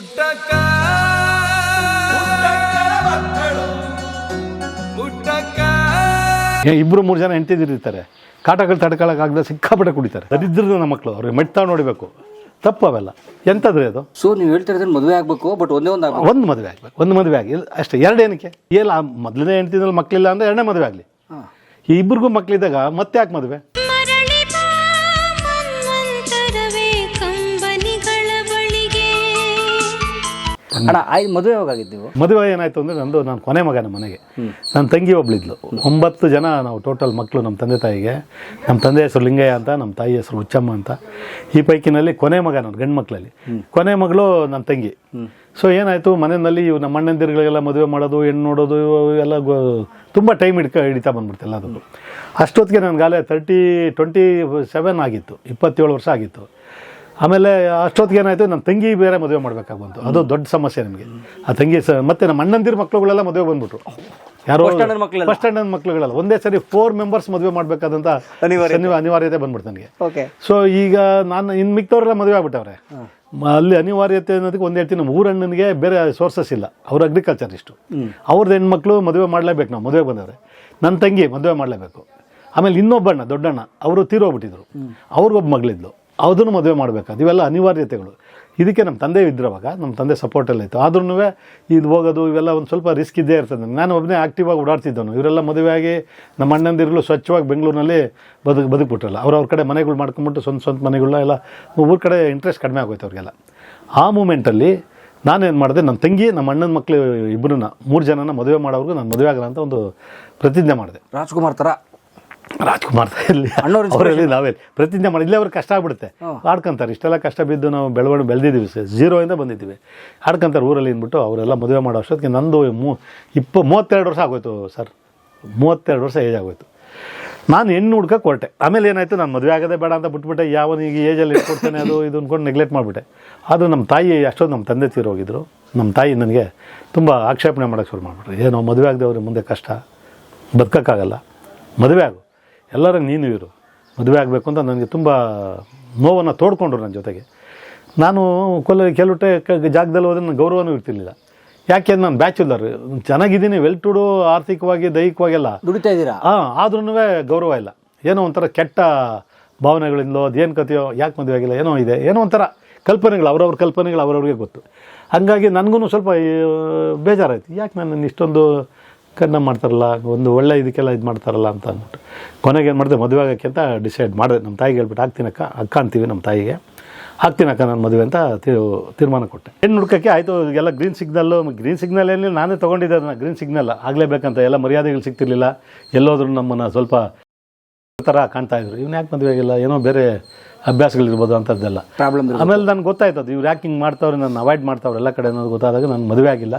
ಮುಟ್ಟಕ್ಕ ಇಬ್ರು ಮೂರು ಜನ ಹೆಂಡತಿದಿರ್ತಾರೆ ಕಾಟಗಳು ತಡ್ಕೊಳಕ್ಕಾಗದೆ ಸಿಕ್ಕಾಪಟ್ಟೆ ಕುಡಿತಾರೆ. ದರಿದ್ರದ ನಮ್ಮ ಮಕ್ಕಳು ಅವ್ರಿಗೆ ಮೆಟ್ತಾ ನೋಡಬೇಕು. ತಪ್ಪು ಅವೆಲ್ಲ. ಎಂಥದ್ರಿ ಅದು? ಸೊ ನೀವು ಹೇಳ್ತಾ ಮದುವೆ ಆಗಬೇಕು ಬಟ್ ಒಂದೇ ಒಂದು ಆಗ್ಬೇಕು. ಒಂದು ಮದುವೆ ಆಗ್ಬೇಕು ಒಂದು ಮದುವೆ ಆಗಿ ಅಷ್ಟೇ ಎರಡು ಏನಕ್ಕೆ? ಏಲ್ಲ ಮೊದಲನೇ ಹೆಂಡತಿನಲ್ಲಿ ಮಕ್ಕಳಿಲ್ಲ ಅಂದರೆ ಎರಡನೇ ಮದುವೆ ಆಗಲಿ. ಈ ಇಬ್ಬರಿಗೂ ಮಕ್ಕಳಿದ್ದಾಗ ಮತ್ತೆ ಯಾಕೆ ಮದುವೆ? ಅಣ್ಣ ಆಯ್ತು ಮದುವೆ ಆಗಿದ್ದೀವಿ ಮದುವೆ ಏನಾಯ್ತು ಅಂದರೆ ನಂದು ನಾನು ಕೊನೆ ಮಗನ ಮನೆಗೆ. ನನ್ನ ತಂಗಿ ಒಬ್ಳಿದ್ಲು. ಒಂಬತ್ತು ಜನ ನಾವು ಟೋಟಲ್ ಮಕ್ಕಳು ನಮ್ಮ ತಂದೆ ತಾಯಿಗೆ. ನಮ್ಮ ತಂದೆ ಹೆಸರು ಲಿಂಗಯ್ಯ ಅಂತ ನಮ್ಮ ತಾಯಿ ಹೆಸರು ಹುಚ್ಚಮ್ಮ ಅಂತ. ಈ ಪೈಕಿನಲ್ಲಿ ಕೊನೆ ಮಗ ನಾನು ಗಂಡು ಮಕ್ಕಳಲ್ಲಿ ಕೊನೆ ಮಗಳು ನನ್ನ ತಂಗಿ. ಸೊ ಏನಾಯಿತು ಮನೆಯಲ್ಲಿ ಇವು ನಮ್ಮ ಅಣ್ಣಂದಿರುಗಳಿಗೆಲ್ಲ ಮದುವೆ ಮಾಡೋದು ಹೆಣ್ಣು ನೋಡೋದು ಎಲ್ಲ ತುಂಬ ಟೈಮ್ ಹಿಡ್ಕ ಹಿಡಿತಾ ಬಂದ್ಬಿಡ್ತು ಎಲ್ಲದಕ್ಕೂ. ಅಷ್ಟೊತ್ತಿಗೆ ನನಗಾಲೇ ತರ್ಟಿ ಟ್ವೆಂಟಿ ಸೆವೆನ್ ಆಗಿತ್ತು. ಇಪ್ಪತ್ತೇಳು ವರ್ಷ ಆಗಿತ್ತು. ಆಮೇಲೆ ಅಷ್ಟೊತ್ತಿಗೆ ಏನಾಯಿತು ನನ್ನ ತಂಗಿ ಬೇರೆ ಮದುವೆ ಮಾಡ್ಬೇಕಾಗಿ ಬಂತು ಅದು ದೊಡ್ಡ ಸಮಸ್ಯೆ ನಿಮಗೆ. ಆ ತಂಗಿ ಸ ಮತ್ತೆ ನಮ್ಮ ಅಣ್ಣಂದಿರ ಮಕ್ಕಳುಗಳೆಲ್ಲ ಮದುವೆ ಬಂದ್ಬಿಟ್ರು. ಯಾರು ಫಸ್ಟ್ ಸ್ಟ್ಯಾಂಡರ್ಡ್ ಮಕ್ಕಳುಗಳೆಲ್ಲ ಒಂದೇ ಸರಿ ಫೋರ್ ಮೆಂಬರ್ಸ್ ಮದುವೆ ಮಾಡಬೇಕಾದಂಥ ಅನಿವಾರ್ಯ ಅನಿವಾರ್ಯತೆ ಬಂದ್ಬಿಡ್ತು ನನಗೆ. ಓಕೆ ಸೊ ಈಗ ನಾನು ಇನ್ನು ಮಿಕ್ಕವರೆಲ್ಲ ಮದುವೆ ಆಗ್ಬಿಟ್ಟವ್ರೆ. ಅಲ್ಲಿ ಅನಿವಾರ್ಯತೆ ಅನ್ನೋದಕ್ಕೆ ಒಂದು ಹೇಳ್ತೀನಿ ನಮ್ಮ ಊರಣ್ಣನಿಗೆ ಬೇರೆ ಸೋರ್ಸಸ್ ಇಲ್ಲ. ಅವ್ರು ಅಗ್ರಿಕಲ್ಚರಿಸ್ಟು ಅವ್ರದ್ದು ಹೆಣ್ಮಕ್ಳು ಮದುವೆ ಮಾಡಲೇಬೇಕು ನಾವು ಮದುವೆ ಬಂದವ್ರೆ. ನನ್ನ ತಂಗಿ ಮದುವೆ ಮಾಡಲೇಬೇಕು. ಆಮೇಲೆ ಇನ್ನೊಬ್ಬಣ್ಣ ದೊಡ್ಡಣ್ಣ ಅವರು ತೀರೋಗ್ಬಿಟ್ಟಿದ್ರು ಅವ್ರಿಗೊಬ್ಬ ಮಗಳಿದ್ಲು. ಅದನ್ನು ಮದುವೆ ಮಾಡಬೇಕಾದ. ಇವೆಲ್ಲ ಅನಿವಾರ್ಯತೆಗಳು. ಇದಕ್ಕೆ ನಮ್ಮ ತಂದೆ ಇದ್ರವಾಗ ನಮ್ಮ ತಂದೆ ಸಪೋರ್ಟಲ್ಲಿ ಇತ್ತು. ಆದ್ರೂ ಇದು ಹೋಗೋದು, ಇವೆಲ್ಲ ಒಂದು ಸ್ವಲ್ಪ ರಿಸ್ಕ್ ಇದ್ದೇ ಇರ್ತದೆ. ನಾನು ಒಬ್ಬನೇ ಆ್ಯಕ್ಟಿವಾಗಿ ಆಗಿ ಓಡಾಡ್ತಿದ್ದವನು. ಇವರೆಲ್ಲ ಮದುವೆಯಾಗಿ ನಮ್ಮ ಅಣ್ಣಂದಿರ್ಗಳು ಸ್ವಚ್ಛವಾಗಿ ಬೆಂಗಳೂರಿನಲ್ಲಿ ಬದುಕು, ಬದುಕ್ಬಿಟ್ರಲ್ಲ. ಅವ್ರು ಅವ್ರ ಕಡೆ ಮನೆಗಳು ಮಾಡ್ಕೊಂಬಿಟ್ಟು ಸ್ವಂತ ಸ್ವಂತ ಮನೆಗಳನ್ನ ಎಲ್ಲ ಊರ ಕಡೆ ಇಂಟ್ರೆಸ್ಟ್ ಕಡಿಮೆ ಆಗೋಯ್ತು ಅವ್ರಿಗೆಲ್ಲ. ಆ ಮೂಮೆಂಟಲ್ಲಿ ನಾನೇನು ಮಾಡಿದೆ ನನ್ನ ತಂಗಿ, ನಮ್ಮ ಅಣ್ಣನ ಮಕ್ಕಳು ಇಬ್ಬರನ್ನ ಮೂರು ಜನನ ಮದುವೆ ಮಾಡೋರ್ಗು ನಾನು ಮದುವೆ ಆಗಲ್ಲ ಅಂತ ಒಂದು ಪ್ರತಿಜ್ಞೆ ಮಾಡಿದೆ. ರಾಜ್ಕುಮಾರ್ ಥರ ರಾಜ್ಕುಮಾರ್ ಅವರಲ್ಲಿ ನಾವೇ ಪ್ರತಿಜ್ಞೆ ಮಾಡಿ ಇಲ್ಲೇ ಅವ್ರಿಗೆ ಕಷ್ಟ ಆಗ್ಬಿಡುತ್ತೆ. ಆಡ್ಕೊಂತಾರೆ. ಇಷ್ಟೆಲ್ಲ ಕಷ್ಟ ಬಿದ್ದು ನಾವು ಬೆಳವಣಿಗೆ ಬೆಳೆದಿದ್ದೀವಿ ಸರ್. ಜೀರೋಯಿಂದ ಬಂದಿದ್ದೀವಿ. ಆಡ್ಕೊಂತಾರೆ ಊರಲ್ಲಿ ಅಂದ್ಬಿಟ್ಟು ಅವರೆಲ್ಲ ಮದುವೆ ಮಾಡೋ ಅಷ್ಟೊತ್ತಿಗೆ ನಂದು ಮೂ ಇಪ್ಪ ಮೂವತ್ತೆರಡು ವರ್ಷ ಆಗೋಯ್ತು ಸರ್. ಮೂವತ್ತೆರಡು ವರ್ಷ ಏಜ್ ಆಗೋಯ್ತು. ನಾನು ಹೆಣ್ಣು ಹುಡ್ಕಕ್ಕೆ ಹೊರಟೆ ಆಮೇಲೆ ಏನಾಯಿತು? ನಾನು ಮದುವೆ ಆಗೋದೇ ಬೇಡ ಅಂತ ಬಿಟ್ಬಿಟ್ಟೆ. ಯಾವನಿಗೆ ಏಜಲ್ಲಿ ಇಟ್ಕೊಡ್ತಾನೆ ಅದು ಇದು ಅಂದ್ಕೊಂಡು ನೆಗ್ಲೆಕ್ಟ್ ಮಾಡಿಬಿಟ್ಟೆ. ಅದು ನಮ್ಮ ತಾಯಿ ಅಷ್ಟೊಂದು ನಮ್ಮ ತಂದೆ ತೀರೋಗಿದ್ರು. ನಮ್ಮ ತಾಯಿ ನನಗೆ ತುಂಬ ಆಕ್ಷೇಪಣೆ ಮಾಡೋಕ್ಕೆ ಶುರು ಮಾಡಿಬಿಟ್ರು. ಏನೋ ಮದುವೆ ಆಗದವ್ರಿಗೆ ಮುಂದೆ ಕಷ್ಟ. ಬದುಕೋಕ್ಕಾಗಲ್ಲ. ಮದುವೆ ಆಗು. ಎಲ್ಲರೂ ನೀನು ಇವರು ಮದುವೆ ಆಗಬೇಕು ಅಂತ ನನಗೆ ತುಂಬ ನೋವನ್ನು ತೋಡ್ಕೊಂಡ್ರು ನನ್ನ ಜೊತೆಗೆ. ನಾನು ಕೊಲ್ಲ ಕೆಲವು ಟೈ ಜಾಗದಲ್ಲಿ ಹೋದ್ರೆ ನನ್ನ ಗೌರವನೂ ಇರ್ತಿರ್ಲಿಲ್ಲ. ಯಾಕೆ ನಾನು ಬ್ಯಾಚುಲರ್? ಚೆನ್ನಾಗಿದ್ದೀನಿ ವೆಲ್ ಟುಡು ಆರ್ಥಿಕವಾಗಿ ದೈಹಿಕವಾಗೆಲ್ಲ ದುಡಿತಾ ಇದ್ದೀರಾ? ಹಾಂ ಆದ್ರೂ ಗೌರವ ಇಲ್ಲ. ಏನೋ ಒಂಥರ ಕೆಟ್ಟ ಭಾವನೆಗಳಿಂದಲೋ ಅದೇನು ಕಥೆಯೋ ಯಾಕೆ ಮದುವೆ ಆಗಿಲ್ಲ ಏನೋ ಇದೆ. ಏನೋ ಒಂಥರ ಕಲ್ಪನೆಗಳು ಅವರವ್ರ ಕಲ್ಪನೆಗಳು ಅವರವ್ರಿಗೆ ಗೊತ್ತು. ಹಾಗಾಗಿ ನನಗೂ ಸ್ವಲ್ಪ ಬೇಜಾರಾಯ್ತು. ಯಾಕೆ ನನ್ನ ಇಷ್ಟೊಂದು ಕಣ್ಣ ಮಾಡ್ತಾರಲ್ಲ ಒಂದು ಒಳ್ಳೆ ಇದಕ್ಕೆಲ್ಲ ಇದು ಮಾಡ್ತಾರಲ್ಲ ಅಂತ ಅಂದ್ಬಿಟ್ಟು. ಕೊನೆಗೆ ಏನು ಮಾಡಿದೆ ಮದುವೆ ಆಗೋಕ್ಕೆ ಅಂತ ಡಿಸೈಡ್ ಮಾಡಿದೆ. ನಮ್ಮ ತಾಯಿಗೆ ಹೇಳ್ಬಿಟ್ಟು ಆಗ್ತೀನಕ್ಕ ಅಕ್ಕ ಅಂತೀವಿ ನಮ್ಮ ತಾಯಿಗೆ. ಆಗ್ತೀನಕ್ಕ ನಾನು ಮದುವೆ ಅಂತ ತೀರ್- ತೀರ್ಮಾನ ಕೊಟ್ಟೆ. ಹೆಣ್ಣು ಹುಡ್ಕಕ್ಕೆ ಆಯಿತು ಎಲ್ಲ ಗ್ರೀನ್ ಸಿಗ್ನಲ್ಲು ಗ್ರೀನ್ ಸಿಗ್ನಲ್ ಏನಿಲ್ಲ ನಾನೇ ತೊಗೊಂಡಿದ್ದೆ ಅದನ್ನು ಗ್ರೀನ್ ಸಿಗ್ನಲ್ ಆಗಲೇಬೇಕಂತ ಎಲ್ಲ ಮರ್ಯಾದೆಗಳು ಸಿಗ್ತಿರ್ಲಿಲ್ಲ. ಎಲ್ಲೋದ್ರೂ ನಮ್ಮನ್ನು ಸ್ವಲ್ಪ ಥರ ಕಾಣ್ತಾ ಇದ್ರು. ಇವ್ನು ಯಾಕೆ ಮದುವೆ ಆಗಿಲ್ಲ? ಏನೋ ಬೇರೆ ಅಭ್ಯಾಸಗಳಿರ್ಬೋದು ಅಂಥದ್ದೆಲ್ಲ ಪ್ರಾಬ್ಲಮ್ ಆಮೇಲೆ ನನಗೆ ಗೊತ್ತಾಯ್ತು ಅದು ಇವ್ರು ಯಾಕೆ ಹಿಂಗೆ ಮಾಡ್ತಾವ್ರೆ ನಾನು ಅವಾಯ್ಡ್ ಮಾಡ್ತಾವ್ರೆ ಎಲ್ಲ ಕಡೆ ಅನ್ನೋದು ಗೊತ್ತಾದಾಗ ನಾನು ಮದುವೆ ಆಗಿಲ್ಲ.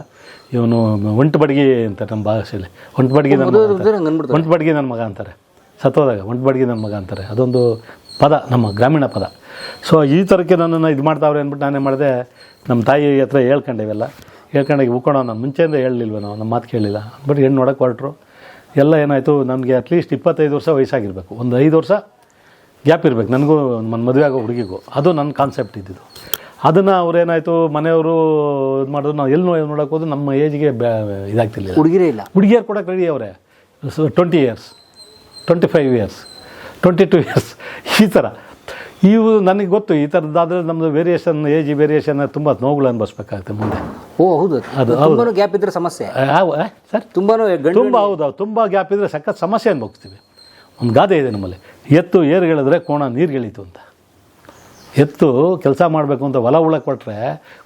ಇವನು ಒಂಟು ಬಡ್ಗಿ ಅಂತ ನಮ್ಮ ಭಾಷೆಯಲ್ಲಿ ಒಂಟು ಬಡ್ಗಿ ನನ್ನ ಒಂಟು ಬಡ್ಗಿ ನನ್ನ ಮಗ ಅಂತಾರೆ. ಸತ್ತೋದಾಗ ಒಂಟು ಬಡ್ಗಿ ನನ್ನ ಮಗ ಅಂತಾರೆ. ಅದೊಂದು ಪದ ನಮ್ಮ ಗ್ರಾಮೀಣ ಪದ. ಸೊ ಈ ಥರಕ್ಕೆ ನನ್ನನ್ನು ಇದು ಮಾಡ್ತಾವ್ರೆ ಅಂದ್ಬಿಟ್ಟು ನಾನೇ ಮಾಡಿದೆ. ನಮ್ಮ ತಾಯಿ ಹತ್ರ ಹೇಳ್ಕೊಂಡೆ ಇವೆಲ್ಲ ಹೇಳ್ಕೊಂಡಾಗ ಉಕ್ಕೋಣ ನಾನು ಮುಂಚೆಯಿಂದ ಹೇಳಲಿಲ್ವ ನಾವು ನಮ್ಮ ಮಾತು ಕೇಳಿಲ್ಲ ಅಂದ್ಬಿಟ್ಟು ಹೆಣ್ಣು ನೋಡೋಕೆ ಹೊರಟ್ರು. ಎಲ್ಲ ಏನಾಯಿತು ನನಗೆ ಅಟ್ಲೀಸ್ಟ್ ಇಪ್ಪತ್ತೈದು ವರ್ಷ ವಯಸ್ಸಾಗಿರಬೇಕು. ಒಂದು ಐದು ವರ್ಷ ಗ್ಯಾಪ್ ಇರಬೇಕು. ನನಗೂ ನನ್ನ ಮದುವೆ ಆಗೋ ಹುಡುಗಿಗೂ. ಅದು ನನ್ನ ಕಾನ್ಸೆಪ್ಟ್ ಇದ್ದಿದ್ದು. ಅದನ್ನು ಅವ್ರೇನಾಯಿತು ಮನೆಯವರು ಇದು ಮಾಡಿದ್ರು ನಾವು ಎಲ್ಲಿ ನೋಡಿ ನೋಡೋಕೆ ಹೋದ್ರೆ ನಮ್ಮ ಏಜ್ಗೆ ಇದಾಗ್ತಿಲ್ಲ ಹುಡುಗಿರೇ ಇಲ್ಲ. ಹುಡುಗಿಯರು ಕೊಡೋಕೆ ರೆಡಿ ಅವರೇ. Twenty years twenty five years twenty two years ಈ ಥರ ಇವು ನನಗೆ ಗೊತ್ತು ಈ ಥರದ್ದಾದರೆ ನಮ್ಮದು ವೇರಿಯೇಷನ್ ಏಜ್ ವೇರಿಯೇಷನ್ ತುಂಬ ನೋವುಗಳು ಅನುಭವಿಸ್ಬೇಕಾಗುತ್ತೆ ಮುಂದೆ. ಓ ಹೌದು. ಅದು ತುಂಬಾನು ಗ್ಯಾಪ್ ಇದ್ರೆ ಸಮಸ್ಯೆ. ಸರ್? ಗಂಡು ತುಂಬ ಹೌದು ತುಂಬ ಗ್ಯಾಪ್ ಇದ್ದರೆ ಸಖತ್ ಸಮಸ್ಯೆ ಅನುಭವಿಸ್ತೀವಿ. ಒಂದು ಗಾದೆ ಇದೆ ನಮ್ಮಲ್ಲಿ. ಎತ್ತು ಏರುಗಳಿದ್ರೆ ಕೋಣ ನೀರುಗಳಿತು ಅಂತ. ಎತ್ತು ಕೆಲಸ ಮಾಡಬೇಕು ಅಂತ ಹೊಲ ಉಳಕ್ಕೆ ಕೊಟ್ಟರೆ